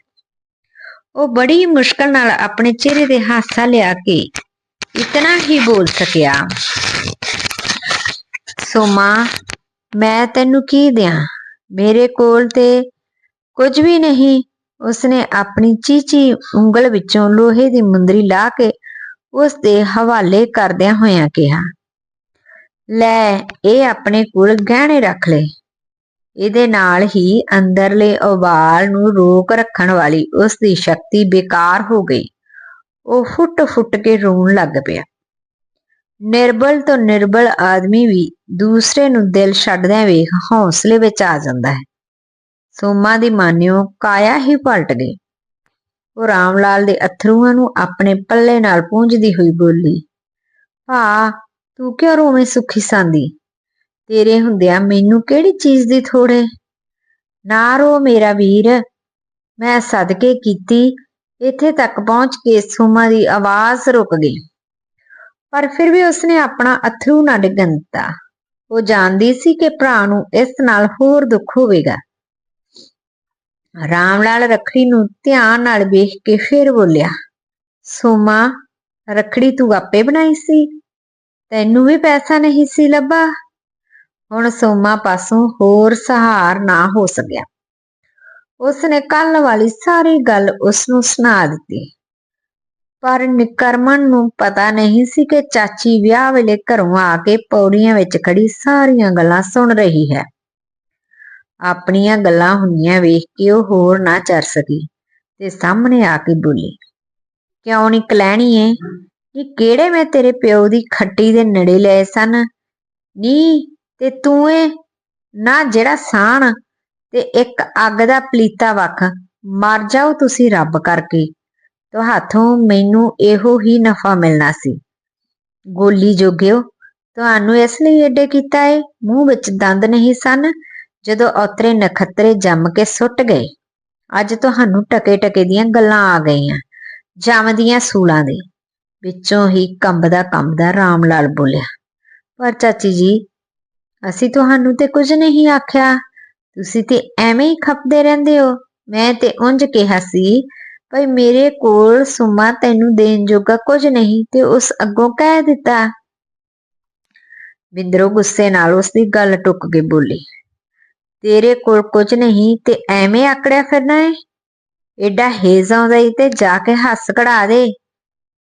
ਉਹ ਬੜੀ ਮੁਸ਼ਕਲ ਨਾਲ ਆਪਣੇ ਚਿਹਰੇ ਤੇ ਹਾਸਾ ਲਿਆ ਕੇ ਇਤਨਾ ਹੀ ਬੋਲ ਸਕਿਆ ਸੋਮਾ ਮੈਂ ਤੈਨੂੰ ਕੀ ਦਿਆਂ? ਮੇਰੇ ਕੋਲ ਤੇ ਕੁਝ ਵੀ ਨਹੀਂ। ਉਸਨੇ ਆਪਣੀ ਚੀਚੀ ਉਂਗਲ ਵਿੱਚੋਂ ਲੋਹੇ ਦੀ ਮੁੰਦਰੀ ਲਾ ਕੇ ਉਸ ਦੇ ਹਵਾਲੇ ਕਰਦਿਆਂ ਹੋਇਆਂ ਕਿਹਾ, ਲੈ, ਇਹ ਆਪਣੇ ਕੋਲ ਗਹਿਣੇ ਰੱਖ ਲੈ। ਇਹਦੇ ਨਾਲ ਹੀ ਅੰਦਰਲੇ ਉਬਾਲ ਨੂੰ ਰੋਕ ਰੱਖਣ ਵਾਲੀ ਉਸ ਦੀ ਸ਼ਕਤੀ ਬੇਕਾਰ ਹੋ ਗਈ। ਉਹ ਫੁੱਟ-ਫੁੱਟ ਕੇ ਰੋਣ ਲੱਗ ਪਿਆ। ਨਿਰਬਲ ਤੋਂ ਨਿਰਬਲ ਆਦਮੀ ਵੀ ਦੂਸਰੇ ਨੂੰ ਦਿਲ ਛੱਡਦਿਆਂ ਵੇਖ ਹੌਸਲੇ ਵਿੱਚ ਆ ਜਾਂਦਾ ਹੈ। ਸੋਮਾ ਦੀ ਮਾਨਿਓ ਕਾਇਆ ਹੀ ਪਲਟ ਗਈ। ਉਹ ਰਾਮ ਲਾਲ ਦੇ ਅਥਰੂਆਂ ਨੂੰ ਆਪਣੇ ਪੱਲੇ ਨਾਲ ਪੂੰਝਦੀ ਹੋਈ ਬੋਲੀ, ਭਾ, ਤੂੰ ਕਿਉਂ ਰੋਵੇਂ ਸੁਖੀ ਸੰਦੀ? ਤੇਰੇ ਹੁੰਦਿਆਂ ਮੈਨੂੰ ਕਿਹੜੀ ਚੀਜ਼ ਦੀ ਥੋੜੇ ਨਾ ਰੋ ਮੇਰਾ ਵੀਰ। ਮੈਂ ਸਦਕੇ ਕੀਤੀ, ਇੱਥੇ ਤੱਕ ਪਹੁੰਚ ਕੇ ਸੋਮਾ ਦੀ ਆਵਾਜ਼ ਰੁਕ ਗਈ। ਪਰ ਫਿਰ ਵੀ ਉਸਨੇ ਆਪਣਾ ਅਥਰੂ ਨਾ ਡਿੱਗਣ ਦਿੱਤਾ। ਉਹ ਜਾਣਦੀ ਸੀ ਕਿ ਭਰਾ ਨੂੰ ਇਸ ਨਾਲ ਹੋਰ ਦੁੱਖ ਹੋਵੇਗਾ। ਰਾਮ ਲਾਲ ਰਖੜੀ ਨੂੰ ਧਿਆਨ ਨਾਲ ਵੇਖ ਕੇ ਫਿਰ ਬੋਲਿਆ, ਸੋਮਾ, ਰਖੜੀ ਤੂੰ ਆਪੇ ਬਣਾਈ ਸੀ? ਤੈਨੂੰ ਵੀ ਪੈਸਾ ਨਹੀਂ ਸੀ ਲੱਭਾ? ਹੁਣ ਸੋਮਾ ਪਾਸੋਂ ਹੋਰ ਸਹਾਰ ਨਾ ਹੋ ਸਕਿਆ। ਉਸਨੇ ਕੱਲ ਵਾਲੀ ਸਾਰੀ ਗੱਲ ਉਸ ਨੂੰ ਸੁਣਾ ਦਿੱਤੀ। ਪਰ ਨਿਕਰਮਨ ਨੂੰ ਪਤਾ ਨਹੀਂ ਸੀ ਕਿ ਚਾਚੀ ਵਿਆਹ ਵੇਲੇ ਘਰੋਂ ਆ ਕੇ ਪੌੜੀਆਂ ਵਿੱਚ ਖੜੀ ਸਾਰੀਆਂ ਗੱਲਾਂ ਸੁਣ ਰਹੀ ਹੈ। ਆਪਣੀਆਂ ਗੱਲਾਂ ਹੁੰਦੀਆਂ ਵੇਖ ਕੇ ਉਹ ਹੋਰ ਨਾ ਚਰ ਸਕੀ ਤੇ ਸਾਹਮਣੇ ਆ ਕੇ ਬੋਲੀ, ਕਿਉਂ ਨਹੀਂ ਕਲੈਣੀ ਏ? ਕਿ ਕਿਹੜੇ ਮੈਂ ਤੇਰੇ ਪਿਓ ਦੀ ਖੱਟੀ ਦੇ ਨੇੜੇ ਲਏ ਸਨ? ਨੀ ਤੇ ਤੂੰ ਏ, ਨਾ ਜਿਹੜਾ ਸਾਣ ਤੇ ਇੱਕ ਅੱਗ ਦਾ ਪਲੀਤਾ ਵਖ, ਮਰ ਜਾਓ ਤੁਸੀਂ ਰੱਬ ਕਰਕੇ। ਤੁਹਾਥੋਂ ਮੈਨੂੰ ਇਹੋ ਹੀ ਨਫਾ ਮਿਲਣਾ ਸੀ। ਗੋਲੀ ਜੋਗਿਓ, ਤੁਹਾਨੂੰ ਇਸ ਲਈ ਏਡੇ ਕੀਤਾ ਏ, ਮੂੰਹ ਵਿੱਚ ਦੰਦ ਨਹੀਂ ਸਨ, ਜਦੋਂ ਔਤਰੇ ਨਖੱਤਰੇ ਜੰਮ ਕੇ ਸੁੱਟ ਗਏ। ਅੱਜ ਤੁਹਾਨੂੰ ਟਕੇ ਟਕੇ ਦੀਆਂ ਗੱਲਾਂ ਆ ਗਈਆਂ, ਜੰਮਦੀਆਂ ਸੂਲਾਂ ਦੇ। ਵਿੱਚੋਂ ਹੀ ਕੰਬਦਾ ਕੰਬਦਾ ਰਾਮ ਲਾਲ ਬੋਲਿਆ। ਪਰ ਚਾਚੀ ਜੀ ਅਸੀਂ ਤੁਹਾਨੂੰ ਤੇ ਕੁਝ ਨਹੀਂ ਆਖਿਆ। ਤੁਸੀਂ ਤੇ ਐਵੇਂ ਹੀ ਖਪਦੇ ਰਹਿੰਦੇ ਹੋ। ਮੈਂ ਤੇ ਉਂਝ ਕਿਹਾ ਸੀ, ਭਈ ਮੇਰੇ ਕੋਲ ਸੁਮਾ ਤੈਨੂੰ ਦੇਣ ਜੋਗਾ ਕੁਝ ਨਹੀਂ ਤੇ ਉਸ ਅੱਗੋਂ ਕਹਿ ਦਿੱਤਾ। ਬਿੰਦਰੋ ਗੁੱਸੇ ਨਾਲ ਉਸ ਦੀ ਗੱਲ ਟੁੱਕ ਕੇ ਬੋਲੀ, ਤੇਰੇ ਕੋਲ ਕੁਝ ਨਹੀਂ ਤੇ ਐਵੇਂ ਆਕੜਿਆ ਫਿਰਨਾ ਏ? ਏਡਾ ਹੇਜ਼ ਆਉਂਦਾ ਈ ਤੇ ਜਾ ਕੇ ਹੱਸ ਕਢਾ ਦੇ।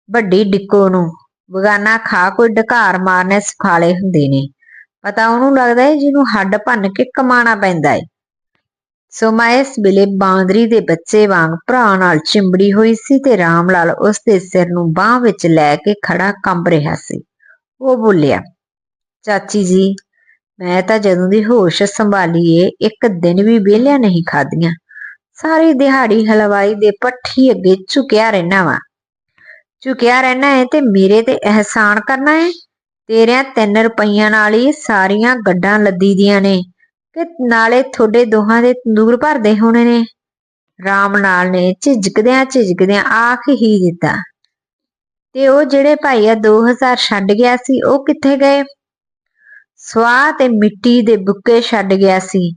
ਵੱਡੀ ਡਿੱਕੋ ਨੂੰ ਬਗਾਨਾ ਖਾ ਕੋਈ ਢਕਾਰ ਮਾਰਨੇ ਸੁਖਾਲੇ ਹੁੰਦੇ ਨੇ। ਪਤਾ ਉਹਨੂੰ ਲੱਗਦਾ ਹੈ ਜਿਹਨੂੰ ਹੱਡ ਭੰਨ ਕੇ ਕਮਾਣਾ ਪੈਂਦਾ ਏ ਸੋਮਾ ਇਸ ਵੇਲੇ ਬਾਂਦਰੀ ਦੇ ਬੱਚੇ ਵਾਂਗ ਭਰਾ ਨਾਲ ਚਿੰਬੜੀ ਹੋਈ ਸੀ ਤੇ ਰਾਮ ਲਾਲ ਉਸ ਦੇ ਸਿਰ ਨੂੰ ਬਾਹ ਵਿੱਚ ਲੈ ਕੇ ਖੜਾ ਕੰਬ ਰਿਹਾ ਸੀ। ਉਹ ਬੋਲਿਆ, ਚਾਚੀ ਜੀ, ਮੈਂ ਤਾਂ ਜਦੋਂ ਦੀ ਹੋਸ਼ ਸੰਭਾਲੀਏ, ਇੱਕ ਦਿਨ ਵੀ ਵਿਹਲਿਆ ਨਹੀਂ ਖਾਧੀਆਂ। ਸਾਰੀ ਦਿਹਾੜੀ ਹਲਵਾਈ ਦੇ ਪੱਠੀ ਅੱਗੇ ਝੁਕਿਆ ਰਹਿਣਾ ਵਾ। ਝੁਕਿਆ ਰਹਿਣਾ ਹੈ ਤੇ ਮੇਰੇ ਤੇ ਅਹਿਸਾਨ ਕਰਨਾ ਹੈ? ਤੇਰਿਆਂ ਤਿੰਨ ਰੁਪਈਆਂ ਨਾਲ ਹੀ ਸਾਰੀਆਂ ਗੱਡਾਂ ਲੱਦੀ ਦੀਆਂ ਨੇ ਕਿ ਨਾਲੇ ਤੁਹਾਡੇ ਦੋਹਾਂ ਦੇ ਤੰਦੂਰ ਭਰਦੇ ਹੋਣੇ ਨੇ। ਰਾਮ ਨਾਲ ਨੇ ਝਿਜਕਦਿਆਂ ਝਿਜਕਦਿਆਂ ਆਖ ਹੀ ਦਿੱਤਾ। ਤੇ ਉਹ ਜਿਹੜੇ ਭਾਈਆ 2000 ਛੱਡ ਗਿਆ ਸੀ, ਉਹ ਕਿੱਥੇ ਗਏ? ਸਵਾਹ ਤੇ ਮਿੱਟੀ ਦੇ ਬੁੱਕੇ ਛੱਡ ਗਿਆ ਸੀ,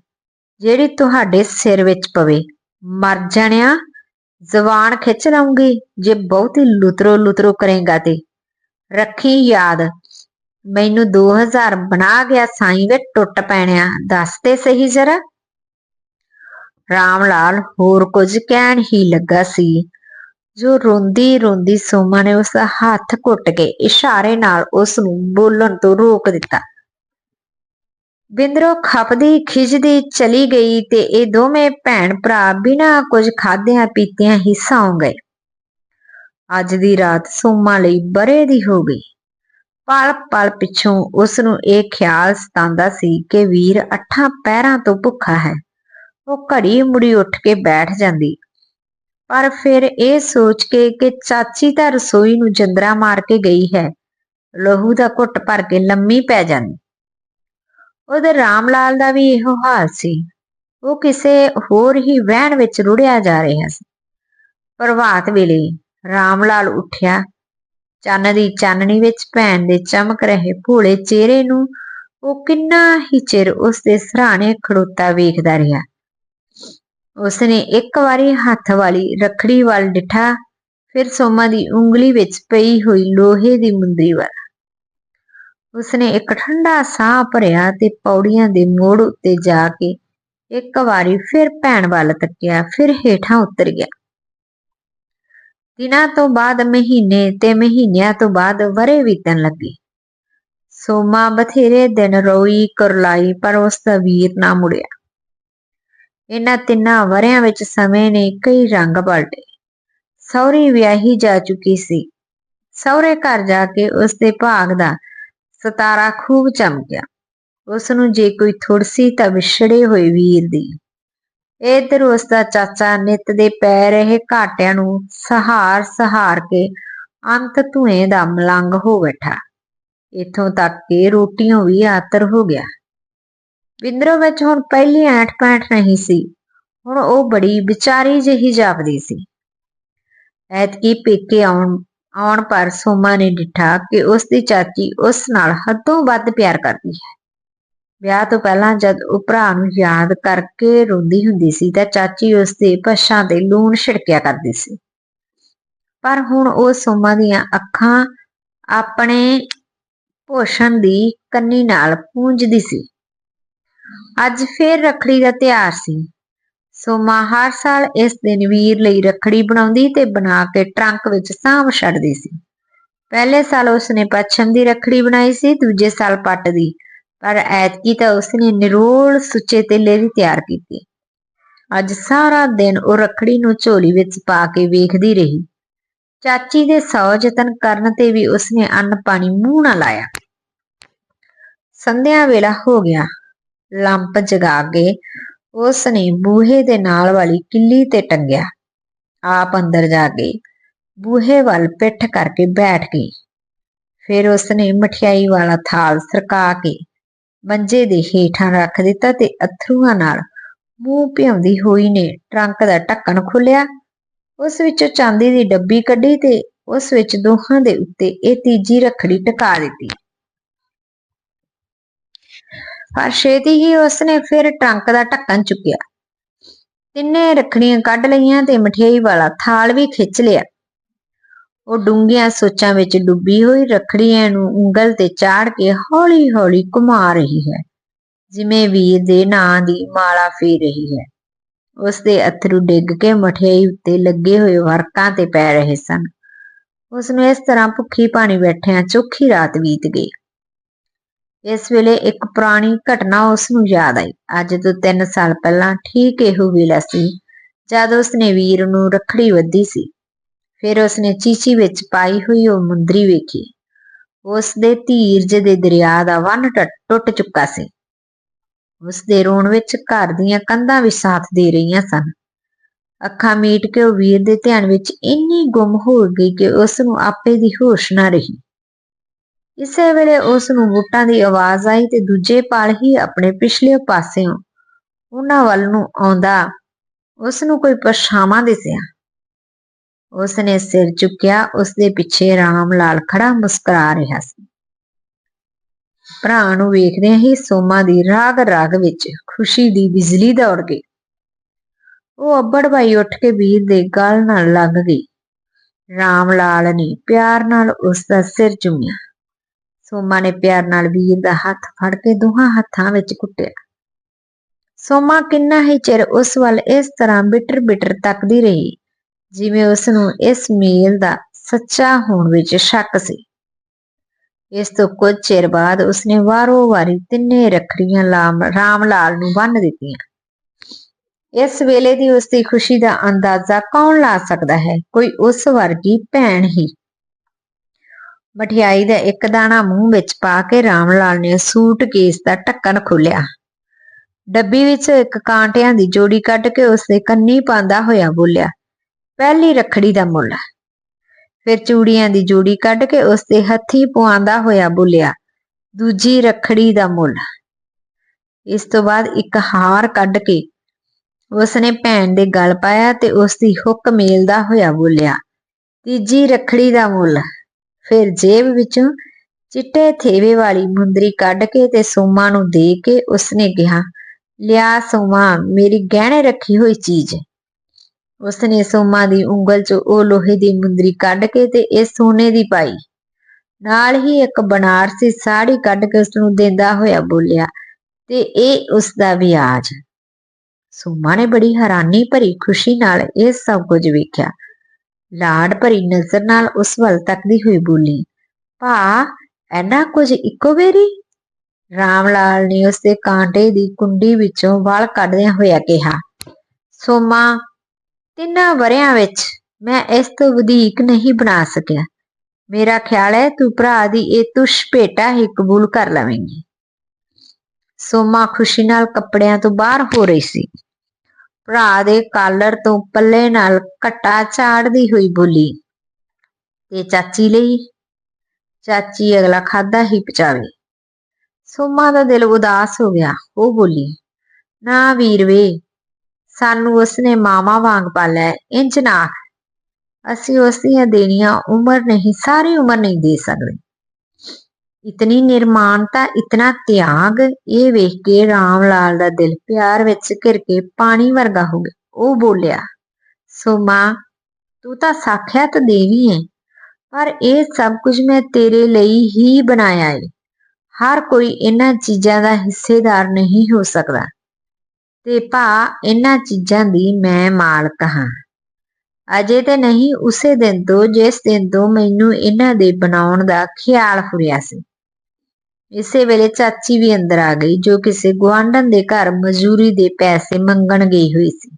ਜਿਹੜੀ ਤੁਹਾਡੇ ਸਿਰ ਵਿੱਚ ਪਵੇ। ਮਰ ਜਾਣਿਆ, ਜ਼ਬਾਨ ਖਿੱਚ ਲਾਉਂਗੀ ਜੇ ਬਹੁਤੀ ਲੁਤਰੋ ਲੁਤਰੋ ਕਰੇਗਾ ਤੇ। ਰੱਖੀ ਯਾਦ ਮੈਨੂੰ 2000 ਬਣਾ ਗਿਆ ਸਾਈਂ ਵੇ, ਟੁੱਟ ਪੈਣਿਆ। ਦੱਸ ਤੇ ਸਹੀ ਜ਼ਰਾ। ਰਾਮ ਲਾਲ, ਹੋਰ ਕੁਝ ਕਹਿਣ ਹੀ ਲੱਗਾ ਸੀ। ਜੋ ਰੋਂਦੀ ਰੋਂਦੀ ਸੋਮਾ ਨੇ ਉਸ ਦਾ ਹੱਥ ਘੁੱਟ ਕੇ ਇਸ਼ਾਰੇ ਨਾਲ ਉਸ ਨੂੰ ਬੋਲਣ ਤੋਂ ਰੋਕ ਦਿੱਤਾ। ਬਿੰਦਰੋ ਖਪਦੀ ਖਿਜਦੀ ਚਲੀ ਗਈ ਤੇ ਇਹ ਦੋਵੇਂ ਭੈਣ ਭਰਾ ਬਿਨਾਂ ਕੁਝ ਖਾਦਿਆਂ ਪੀਤਿਆਂ ਹੀ ਸੌਂ ਗਏ। ਅੱਜ ਦੀ ਰਾਤ ਸੋਮਾ ਲਈ ਬਰੇ ਦੀ ਹੋ ਗਈ। ਪਲ ਪਲ ਪਿੱਛੋਂ ਉਸ ਨੂੰ ਇਹ ਖਿਆਲ ਸਤਾਉਂਦਾ ਸੀ ਕਿ ਵੀਰ ਅੱਠਾਂ ਪੈਰਾਂ ਤੋਂ ਭੁੱਖਾ ਹੈ। ਉਹ ਘੜੀ ਮੁੜੀ ਉੱਠ ਕੇ ਬੈਠ ਜਾਂਦੀ। ਪਰ ਫਿਰ ਇਹ ਸੋਚ ਕੇ ਕਿ ਚਾਚੀ ਤਾਂ ਰਸੋਈ ਨੂੰ ਜੰਦਰਾ ਮਾਰ ਕੇ ਗਈ ਹੈ, ਲਹੂ ਦਾ ਘੁੱਟ ਭਰ ਕੇ ਲੰਮੀ ਪੈ ਜਾਂਦੀ। ਉਹਦੇ ਰਾਮ ਲਾਲ ਦਾ ਵੀ ਇਹੋ ਹਾਲ ਸੀ। ਉਹ ਕਿਸੇ ਹੋਰ ਹੀ ਵਹਿਣ ਵਿੱਚ ਰੁੜਿਆ ਜਾ ਰਿਹਾ ਸੀ। ਪ੍ਰਭਾਤ ਵੇਲੇ ਰਾਮ ਲਾਲ ਉੱਠਿਆ ਚੰਨ ਦੀ ਚਾਨਣੀ ਵਿੱਚ ਭੈਣ ਦੇ ਚਮਕ ਰਹੇ ਭੋਲੇ ਚਿਹਰੇ ਨੂੰ ਉਹ ਕਿੰਨਾ ਹੀ ਚਿਰ ਉਸ ਦੇ ਸਰਾਣੇ ਖੜੋਤਾ ਵੇਖਦਾ ਰਿਹਾ। ਉਸਨੇ ਇੱਕ ਵਾਰੀ ਹੱਥ ਵਾਲੀ ਰਖੜੀ ਵੱਲ ਡਿਠਾ, ਫਿਰ ਸੋਮਾ ਦੀ ਉਂਗਲੀ ਵਿੱਚ ਪਈ ਹੋਈ ਲੋਹੇ ਦੀ ਮੁੰਦਰੀ ਵੱਲ। ਉਸਨੇ ਇੱਕ ਠੰਡਾ ਸਾਹ ਭਰਿਆ ਤੇ ਪੌੜੀਆਂ ਦੇ ਮੋੜ ਉੱਤੇ ਜਾ ਕੇ ਇੱਕ ਵਾਰੀ ਫਿਰ ਭੈਣ ਵੱਲ ਤੱਕਿਆ, ਫਿਰ ਹੇਠਾਂ ਉਤਰ ਗਿਆ। ਦਿਨਾਂ ਤੋਂ ਬਾਅਦ ਮਹੀਨੇ ਤੇ ਮਹੀਨਿਆਂ ਤੋਂ ਬਾਅਦ ਵਰੇ ਬੀਤਣ ਲੱਗੇ। ਸੋਮਾ ਬਥੇਰੇ ਦਿਨ ਰੋਈ ਕਰਲਾਈ, ਪਰ ਉਸ ਦਾ ਵੀਰ ਨਾ ਮੁੜਿਆ। ਇਹਨਾਂ ਤਿੰਨਾਂ ਵਰਿਆਂ ਵਿੱਚ ਸਮੇਂ ਨੇ ਕਈ ਰੰਗ ਪਲਟੇ। ਸੌਰੀ ਵਿਆਹੀ ਜਾ ਚੁੱਕੀ ਸੀ। ਸਹੁਰੇ ਘਰ ਜਾ ਕੇ ਉਸ ਦੇ ਭਾਗ ਦਾ ਸਤਾਰਾ ਖੂਬ ਚਮਕਿਆ। ਉਸ ਨੂੰ ਜੇ ਕੋਈ ਥੁੜਸੀ ਤਾਂ ਵਿਛੜੇ ਹੋਏ ਵੀਰ ਦੀ। ਇਧਰ ਉਸ ਦਾ ਚਾਚਾ ਨਿੱਤ ਦੇ ਪੈ ਰਹੇ ਘਾਟਿਆਂ ਨੂੰ ਸਹਾਰ ਸਹਾਰ ਕੇ ਅੰਤ ਧੂਏ ਦਾ ਮਲੰਗ ਹੋ ਬੈਠਾ। ਇਥੋਂ ਤੱਕ ਕਿ ਰੋਟੀਆਂ ਵੀ ਆਤਰ ਹੋ ਗਿਆ। ਵਿੰਦਰੋ ਵਿੱਚ ਹੁਣ ਪਹਿਲੀ ਐਂਠ ਪੈਂਠ ਨਹੀਂ ਸੀ। ਹੁਣ ਉਹ ਬੜੀ ਵਿਚਾਰੀ ਜਿਹੀ ਜਾਪਦੀ ਸੀ। ਐਤਕੀ ਪੇਕੇ ਆਉਣ ਆਉਣ ਪਰ ਸੋਮਾ ਨੇ ਡਿਠਾ ਕਿ ਉਸ ਦੀ ਚਾਚੀ ਉਸ ਨਾਲ ਹੱਦੋਂ ਵੱਧ ਪਿਆਰ ਕਰਦੀ ਹੈ। ਵਿਆਹ ਤੋਂ ਪਹਿਲਾਂ ਜਦ ਉਹ ਭਰਾ ਨੂੰ ਯਾਦ ਕਰਕੇ ਰੋਂਦੀ ਹੁੰਦੀ ਸੀ ਤਾਂ ਚਾਚੀ ਉਸ ਦੇ ਪਛਾਂ ਤੇ ਲੂਣ ਛਿੜਕਿਆ ਕਰਦੀ ਸੀ। ਪਰ ਹੁਣ ਉਹ ਸੋਮਾ ਦੀਆਂ ਅੱਖਾਂ ਆਪਣੇ ਭੋਸ਼ਣ ਦੀ ਕੰਨੀ ਨਾਲ ਪੂੰਝਦੀ ਸੀ। ਅੱਜ ਫੇਰ ਰੱਖੜੀ ਦਾ ਤਿਉਹਾਰ ਸੀ। ਸੋਮਾ ਹਰ ਸਾਲ ਇਸ ਦਿਨ ਵੀਰ ਲਈ ਰੱਖੜੀ ਬਣਾਉਂਦੀ ਤੇ ਬਣਾ ਕੇ ਟਰੰਕ ਵਿੱਚ ਸਾਂਭ ਛੱਡਦੀ ਸੀ। ਪਹਿਲੇ ਸਾਲ ਉਸਨੇ ਪੱਛਮ ਦੀ ਰੱਖੜੀ ਬਣਾਈ ਸੀ, ਦੂਜੇ ਸਾਲ ਪੱਟ ਦੀ। ਪਰ ਐਤਕੀ ਤਾਂ ਉਸਨੇ ਨਿਰੋਲ ਸੁੱਚੇ ਤੇਲੇ ਦੀ ਤਿਆਰ ਕੀਤੀ। ਅੱਜ ਸਾਰਾ ਦਿਨ ਉਹ ਰੱਖੜੀ ਨੂੰ ਝੋਲੀ ਵਿੱਚ ਪਾ ਕੇ ਵੇਖਦੀ ਰਹੀ। ਚਾਚੀ ਦੇ ਸੌ ਯਤਨ ਕਰਨ ਤੇ ਵੀ ਉਸਨੇ ਅੰਨ ਪਾਣੀ ਮੂੰਹ ਨਾ ਲਾਇਆ। ਸੰਧਿਆ ਵੇਲਾ ਹੋ ਗਿਆ। ਲੰਪ ਜਗਾ ਕੇ ਉਸਨੇ ਬੂਹੇ ਦੇ ਨਾਲ ਵਾਲੀ ਕਿੱਲੀ ਤੇ ਟੰਗਿਆ। ਆਪ ਅੰਦਰ ਜਾ ਕੇ ਬੂਹੇ ਵੱਲ ਪਿੱਠ ਕਰਕੇ ਬੈਠ ਗਈ। ਫਿਰ ਉਸਨੇ ਮਠਿਆਈ ਵਾਲਾ ਥਾਲ ਸਰਕਾ ਕੇ ਮੰਜੇ ਦੇ ਹੇਠਾਂ ਰੱਖ ਦਿੱਤਾ ਤੇ ਅਥਰੂਆਂ ਨਾਲ ਮੂੰਹ ਭਿਉਂਦੀ ਹੋਈ ਨੇ ਟਰੰਕ ਦਾ ਢੱਕਣ ਖੋਲ੍ਹਿਆ। ਉਸ ਵਿੱਚੋਂ ਚਾਂਦੀ ਦੀ ਡੱਬੀ ਕੱਢੀ ਤੇ ਉਸ ਵਿੱਚ ਦੋਹਾਂ ਦੇ ਉੱਤੇ ਇਹ ਤੀਜੀ ਰੱਖੜੀ ਟਿਕਾ ਦਿੱਤੀ। ਪਰ ਛੇਤੀ ਹੀ ਉਸਨੇ ਫਿਰ ਟਰੰਕ ਦਾ ਢੱਕਣ ਚੁੱਕਿਆ। ਤਿੰਨੇ ਰੱਖੜੀਆਂ ਕੱਢ ਲਈਆਂ ਤੇ ਮਠਿਆਈ ਵਾਲਾ ਥਾਲ ਵੀ ਖਿੱਚ ਲਿਆ। ਉਹ ਡੂੰਘੀਆਂ ਸੋਚਾਂ ਵਿੱਚ ਡੁੱਬੀ ਹੋਈ ਰੱਖੜੀਆਂ ਨੂੰ ਉਂਗਲ ਤੇ ਚਾੜ ਕੇ ਹੌਲੀ-ਹੌਲੀ ਘੁਮਾ ਰਹੀ ਹੈ। ਜਿਵੇਂ ਵੀਰ ਦੇ ਨਾਂ ਦੀ ਮਾਲਾ ਫੇਰ ਰਹੀ ਹੈ। ਉਸ ਦੇ ਅਥਰੂ ਡਿੱਗ ਕੇ ਮਠਿਆਈ ਉੱਤੇ ਲੱਗੇ ਹੋਏ ਵਰਕਾਂ ਤੇ ਪੈ ਰਹੇ ਸਨ। ਉਸ ਨੂੰ ਇਸ ਤਰ੍ਹਾਂ ਭੁੱਖੀ ਪਾਣੀ ਬੈਠਿਆਂ ਚੋਖੀ ਰਾਤ ਬੀਤ ਗਈ। ਇਸ ਵੇਲੇ ਇੱਕ ਪੁਰਾਣੀ ਘਟਨਾ ਉਸ ਨੂੰ ਯਾਦ ਆਈ। ਅੱਜ ਤੋਂ 3 ਸਾਲ ਪਹਿਲਾਂ ਠੀਕ ਇਹੋ ਵੇਲਾ ਸੀ। ਜਦ ਉਸ ਨੇ ਵੀਰ ਨੂੰ ਰੱਖੜੀ ਵੱਧੀ ਸੀ। ਫਿਰ ਉਸਨੇ ਚੀਚੀ ਵਿੱਚ ਪਾਈ ਹੋਈ ਉਹ ਮੁੰਦਰੀ ਵੇਖੀ। ਉਸ ਦੇ ਧੀਰਜ ਦੇ ਦਰਿਆ ਦਾ ਵੰਨ ਟੁੱਟ ਚੁੱਕਾ ਸੀ। ਉਸ ਦੇ ਰੋਣ ਵਿੱਚ ਘਰ ਦੀਆਂ ਕੰਧਾਂ ਵੀ ਸਾਥ ਦੇ ਰਹੀਆਂ ਸਨ। ਅੱਖਾਂ ਮੀਟ ਕੇ ਉਹ ਵੀਰ ਦੇ ਧਿਆਨ ਵਿੱਚ ਇੰਨੀ ਗੁੰਮ ਹੋ ਗਈ ਕਿ ਉਸ ਨੂੰ ਆਪੇ ਦੀ ਹੋਸ਼ ਨਾ ਰਹੀ। ਇਸੇ ਵੇਲੇ ਉਸ ਨੂੰ ਬੂਟਾਂ ਦੀ ਆਵਾਜ਼ ਆਈ ਤੇ ਦੂਜੇ ਪਾਲ ਹੀ ਆਪਣੇ ਪਿਛਲੇ ਪਾਸਿਓਂ ਉਹਨਾਂ ਵੱਲ ਨੂੰ ਆਉਂਦਾ। ਉਸ ਨੂੰ ਕੋਈ ਪਰਛਾਵਾਂ ਦਿਸਿਆ ਉਸ ਨੇ ਸਿਰ ਚੁੱਕਿਆ ਉਸ ਦੇ ਪਿੱਛੇ ਰਾਮ ਲਾਲ ਖੜਾ ਮੁਸਕਰਾ ਰਿਹਾ ਸੀ। ਭਰਾ ਨੂੰ ਵੇਖਦਿਆਂ ਹੀ ਸੋਮਾ ਦੀ ਰਾਗ ਰਾਗ ਵਿੱਚ ਖੁਸ਼ੀ ਦੀ ਬਿਜਲੀ ਦੌੜ ਗਈ। ਉਹ ਅੱਬੜ ਬਾਈ ਉੱਠ ਕੇ ਵੀਰ ਦੇ ਗਲ ਨਾਲ ਲੱਗ ਗਈ। ਰਾਮ ਲਾਲ ਨੇ ਪਿਆਰ ਨਾਲ ਉਸ ਦਾ ਸਿਰ ਚੁੰਮਿਆ। ਸੋਮਾ ਨੇ ਪਿਆਰ ਨਾਲ ਵੀਰ ਦਾ ਹੱਥ ਫੜ ਕੇ ਦੋਹਾਂ ਹੱਥਾਂ ਵਿੱਚ ਕੁੱਟਿਆ। ਸੋਮਾ ਕਿੰਨਾ ਹੀ ਚਿਰ ਉਸ ਵੱਲ ਇਸ ਤਰ੍ਹਾਂ ਬਿਟਰ ਬਿਟਰ ਤੱਕਦੀ ਰਹੀ। ਜਿਵੇਂ ਉਸ ਨੂੰ ਇਸ ਮੇਲ ਦਾ ਸੱਚਾ ਹੋਣ ਵਿੱਚ ਸ਼ੱਕ ਸੀ। ਇਸ ਤੋਂ ਕੁਝ ਚਿਰ ਬਾਅਦ ਉਸਨੇ ਵਾਰੋ ਵਾਰੀ ਤਿੰਨੇ ਰੱਖੜੀਆਂ ਰਾਮ ਲਾਲ ਨੂੰ ਬੰਨ ਦਿੱਤੀਆਂ। ਇਸ ਵੇਲੇ ਦੀ ਉਸਦੀ ਖੁਸ਼ੀ ਦਾ ਅੰਦਾਜ਼ਾ ਕੌਣ ਲਾ ਸਕਦਾ ਹੈ? ਕੋਈ ਉਸ ਵਰਗੀ ਭੈਣ ਹੀ। ਮਠਿਆਈ ਦਾ ਇੱਕ ਦਾਣਾ ਮੂੰਹ ਵਿੱਚ ਪਾ ਕੇ ਰਾਮ ਲਾਲ ਨੇ ਸੂਟਕੇਸ ਦਾ ਢੱਕਣ ਖੋਲ੍ਹਿਆ। ਡੱਬੀ ਵਿੱਚ ਇੱਕ ਕਾਂਟਿਆਂ ਦੀ ਜੋੜੀ ਕੱਢ ਕੇ ਉਸਦੇ ਕੰਨੀ ਪਾਉਂਦਾ ਹੋਇਆ ਬੋਲਿਆ ਪਹਿਲੀ ਰੱਖੜੀ ਦਾ ਮੁੱਲ। ਫਿਰ ਚੂੜੀਆਂ ਦੀ ਜੋੜੀ ਕੱਢ ਕੇ ਉਸਦੇ ਹੱਥੀ ਪਵਾਉਂਦਾ ਹੋਇਆ ਬੋਲਿਆ, ਦੂਜੀ ਰੱਖੜੀ ਦਾ ਮੁੱਲ। ਇਸ ਤੋਂ ਬਾਅਦ ਇੱਕ ਹਾਰ ਕੱਢ ਕੇ ਉਸਨੇ ਭੈਣ ਦੇ ਗਲ ਪਾਇਆ ਤੇ ਉਸ ਦੀ ਹੁੱਕ ਮੇਲਦਾ ਹੋਇਆ ਬੋਲਿਆ, ਤੀਜੀ ਰੱਖੜੀ ਦਾ ਮੁੱਲ। ਫਿਰ ਜੇਬ ਵਿੱਚੋਂ ਚਿੱਟੇ ਥੇਵੇ ਵਾਲੀ ਮੁੰਦਰੀ ਕੱਢ ਕੇ ਤੇ ਸੋਮਾ ਨੂੰ ਦੇ ਕੇ ਉਸਨੇ ਕਿਹਾ, ਲਿਆ ਸੋਮਾ, ਮੇਰੀ ਗਹਿਣੇ ਰੱਖੀ ਹੋਈ ਚੀਜ਼। ਉਸਨੇ ਸੋਮਾ ਦੀ ਉਂਗਲ 'ਚ ਉਹ ਲੋਹੇ ਦੀ ਮੁੰਦਰੀ ਕੱਢ ਕੇ ਤੇ ਇਹ ਸੋਨੇ ਦੀ ਪਾਈ। ਨਾਲ ਹੀ ਇੱਕ ਬਨਾਰਸੀ ਸਾੜੀ ਕੱਢ ਕੇ ਉਸ ਨੂੰ ਦਿੰਦਾ ਹੋਇਆ ਬੋਲਿਆ, ਤੇ ਇਹ ਉਸ ਦਾ ਵਿਆਜ? ਸੋਮਾ ਨੇ ਬੜੀ ਹੈਰਾਨੀ ਭਰੀ ਖੁਸ਼ੀ ਨਾਲ ਇਹ ਸਭ ਕੁਝ ਵੇਖਿਆ। ਲਾਡ ਭਰੀ ਨਜ਼ਰ ਨਾਲ ਉਸ ਵੱਲ ਤੱਕਦੀ ਹੋਈ ਬੋਲੀ, ਭਾ, ਐਨਾ ਕੁਝ ਇੱਕੋ ਵੇਰੀ? ਰਾਮ ਲਾਲ ਨੇ ਉਸ ਦੇ ਕਾਂਟੇ ਦੀ ਕੁੰਡੀ ਵਿੱਚੋਂ ਵਾਲ ਕੱਢਦਿਆਂ ਹੋਇਆ ਕਿਹਾ, ਸੋਮਾ ਤਿੰਨਾਂ ਵਰਿਆਂ ਵਿੱਚ ਮੈਂ ਇਸ ਤੋਂ ਵਧੇਕ ਨਹੀਂ ਬਣਾ ਸਕਿਆ। ਮੇਰਾ ਖਿਆਲ ਹੈ ਤੂੰ ਭਰਾ ਦੀ ਇਹ ਤੁਸ਼ ਭੇਟਾ ਹੀ ਕਬੂਲ ਕਰ ਲਵੇਂਗੀ। ਸੋਮਾ ਖੁਸ਼ੀ ਨਾਲ ਕੱਪੜਿਆਂ ਤੋਂ ਬਾਹਰ ਹੋ ਰਹੀ ਸੀ। ਭਰਾ ਦੇ ਕਾਲਰ ਤੋਂ ਪੱਲੇ ਨਾਲ ਘੱਟਾ ਝਾੜਦੀ ਹੋਈ ਬੋਲੀ, ਤੇ ਚਾਚੀ ਲਈ? ਚਾਚੀ ਅਗਲਾ ਖਾਦਾ ਹੀ ਪਚਾਵੇ। ਸੋਮਾ ਦਾ ਦਿਲ ਉਦਾਸ ਹੋ ਗਿਆ। ਉਹ ਬੋਲੀ, ਨਾ ਵੀਰਵੇ ਸਾਨੂੰ ਉਸਨੇ ਮਾਵਾ ਵਾਂਗ ਪਾਲਿਆ ਹੈ, ਇੰਜ ਨਾ ਅਸੀਂ ਉਸ ਦੀਆਂ ਦੇਣੀਆਂ ਉਮਰ ਨਹੀਂ ਸਾਰੀ ਉਮਰ ਨਹੀਂ ਦੇ ਸਕਦੇ। ਇਤਨੀ ਨਿਰਮਾਨਤਾ ਇਤਨਾ ਤਿਆਗ ਇਹ ਵੇਖ ਕੇ ਰਾਮ ਲਾਲ ਦਾ ਦਿਲ ਪਿਆਰ ਵਿੱਚ ਘਿਰ ਕੇ ਪਾਣੀ ਵਰਗਾ ਹੋ ਗਿਆ। ਉਹ ਬੋਲਿਆ ਸੋਮਾ ਤੂੰ ਤਾਂ ਸਾਖਿਆਤ ਦੇਵੀ ਹੈ ਪਰ ਇਹ ਸਭ ਕੁਝ ਮੈਂ ਤੇਰੇ ਲਈ ਹੀ ਬਣਾਇਆ ਹੈ ਹਰ ਕੋਈ ਇਹਨਾਂ ਚੀਜ਼ਾਂ ਦਾ ਹਿੱਸੇਦਾਰ ਨਹੀਂ ਹੋ ਸਕਦਾ। ਤੇ ਭਾ, ਇਹਨਾਂ ਚੀਜ਼ਾਂ ਦੀ ਮੈਂ ਮਾਲਕ ਹਾਂ। ਅਜੇ ਤੇ ਨਹੀਂ, ਉਸੇ ਦਿਨ ਤੋਂ, ਜਿਸ ਦਿਨ ਤੋਂ ਮੈਨੂੰ ਇਹਨਾਂ ਦੇ ਬਣਾਉਣ ਦਾ ਖਿਆਲ ਫੁਰਿਆ ਸੀ। ਇਸੇ ਵੇਲੇ ਚਾਚੀ ਵੀ ਅੰਦਰ ਆ ਗਈ, ਜੋ ਕਿਸੇ ਗੁਆਂਢਣ ਦੇ ਘਰ ਮਜ਼ਦੂਰੀ ਦੇ ਪੈਸੇ ਮੰਗਣ ਗਈ ਹੋਈ ਸੀ।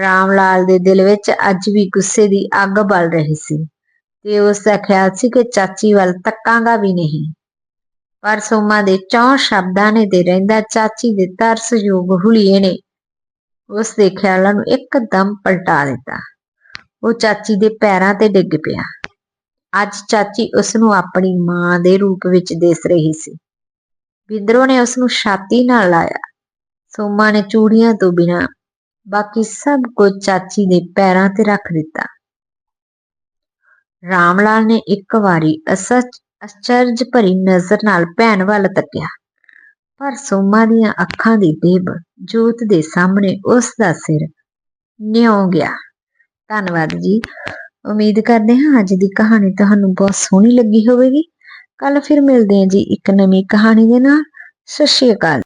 ਰਾਮ ਲਾਲ ਦੇ ਦਿਲ ਵਿੱਚ ਅੱਜ ਵੀ ਗੁੱਸੇ ਦੀ ਅੱਗ ਬਲ ਰਹੀ ਸੀ ਤੇ ਉਸ ਦਾ ਖਿਆਲ ਸੀ ਕਿ ਚਾਚੀ ਵੱਲ ਤੱਕਾਂਗਾ ਵੀ ਨਹੀਂ। ਪਰ ਸੋਮਾ ਦੇ ਚੌਂ ਸ਼ਬਦਾਂ ਨੇ ਤੇ ਰਹਿੰਦਾ ਚਾਚੀ ਦੇ ਤਰਸਯੋਗ ਹੁਲੀਏ ਨੇ। ਉਸ ਦੇ ਖਿਆਲਾਂ ਨੂੰ ਇੱਕਦਮ ਪਲਟਾ ਦਿੱਤਾ। ਉਹ ਚਾਚੀ ਦੇ ਪੈਰਾਂ ਤੇ ਡਿੱਗ ਪਿਆ। ਅੱਜ ਚਾਚੀ ਉਸ ਨੂੰ ਆਪਣੀ ਮਾਂ ਦੇ ਰੂਪ ਵਿੱਚ ਦਿਸ ਰਹੀ ਸੀ। ਵਿਦਰੋ ਨੇ ਉਸ ਨੂੰ ਛਾਤੀ ਨਾਲ ਲਾਇਆ। ਸੋਮਾ ਨੇ ਚੂੜੀਆਂ ਤੋਂ ਬਿਨਾਂ ਬਾਕੀ ਸਭ ਕੁਝ ਚਾਚੀ ਦੇ ਪੈਰਾਂ ਤੇ ਰੱਖ ਦਿੱਤਾ। ਰਾਮ ਲਾਲ ਨੇ ਇੱਕ ਵਾਰੀ ਅਸਚ ਅਚਰਜ ਭਰੀ ਨਜ਼ਰ ਨਾਲ ਭੈਣ ਵੱਲ ਤੱਕਿਆ। ਪਰ ਸੋਮਾ ਦੀਆਂ ਅੱਖਾਂ ਦੀ ਦੇਬ ਜੋਤ ਦੇ ਸਾਹਮਣੇ ਉਸ ਦਾ ਸਿਰ ਨਿਉ ਗਿਆ। ਧੰਨਵਾਦ ਜੀ। ਉਮੀਦ ਕਰਦੇ ਹਾਂ ਅੱਜ ਦੀ ਕਹਾਣੀ ਤੁਹਾਨੂੰ ਬਹੁਤ ਸੋਹਣੀ ਲੱਗੀ ਹੋਵੇਗੀ। ਕੱਲ ਫਿਰ ਮਿਲਦੇ ਹਾਂ ਜੀ ਇੱਕ ਨਵੀਂ ਕਹਾਣੀ ਦੇ ਨਾਲ। ਸਤਿ ਸ਼੍ਰੀ ਅਕਾਲ।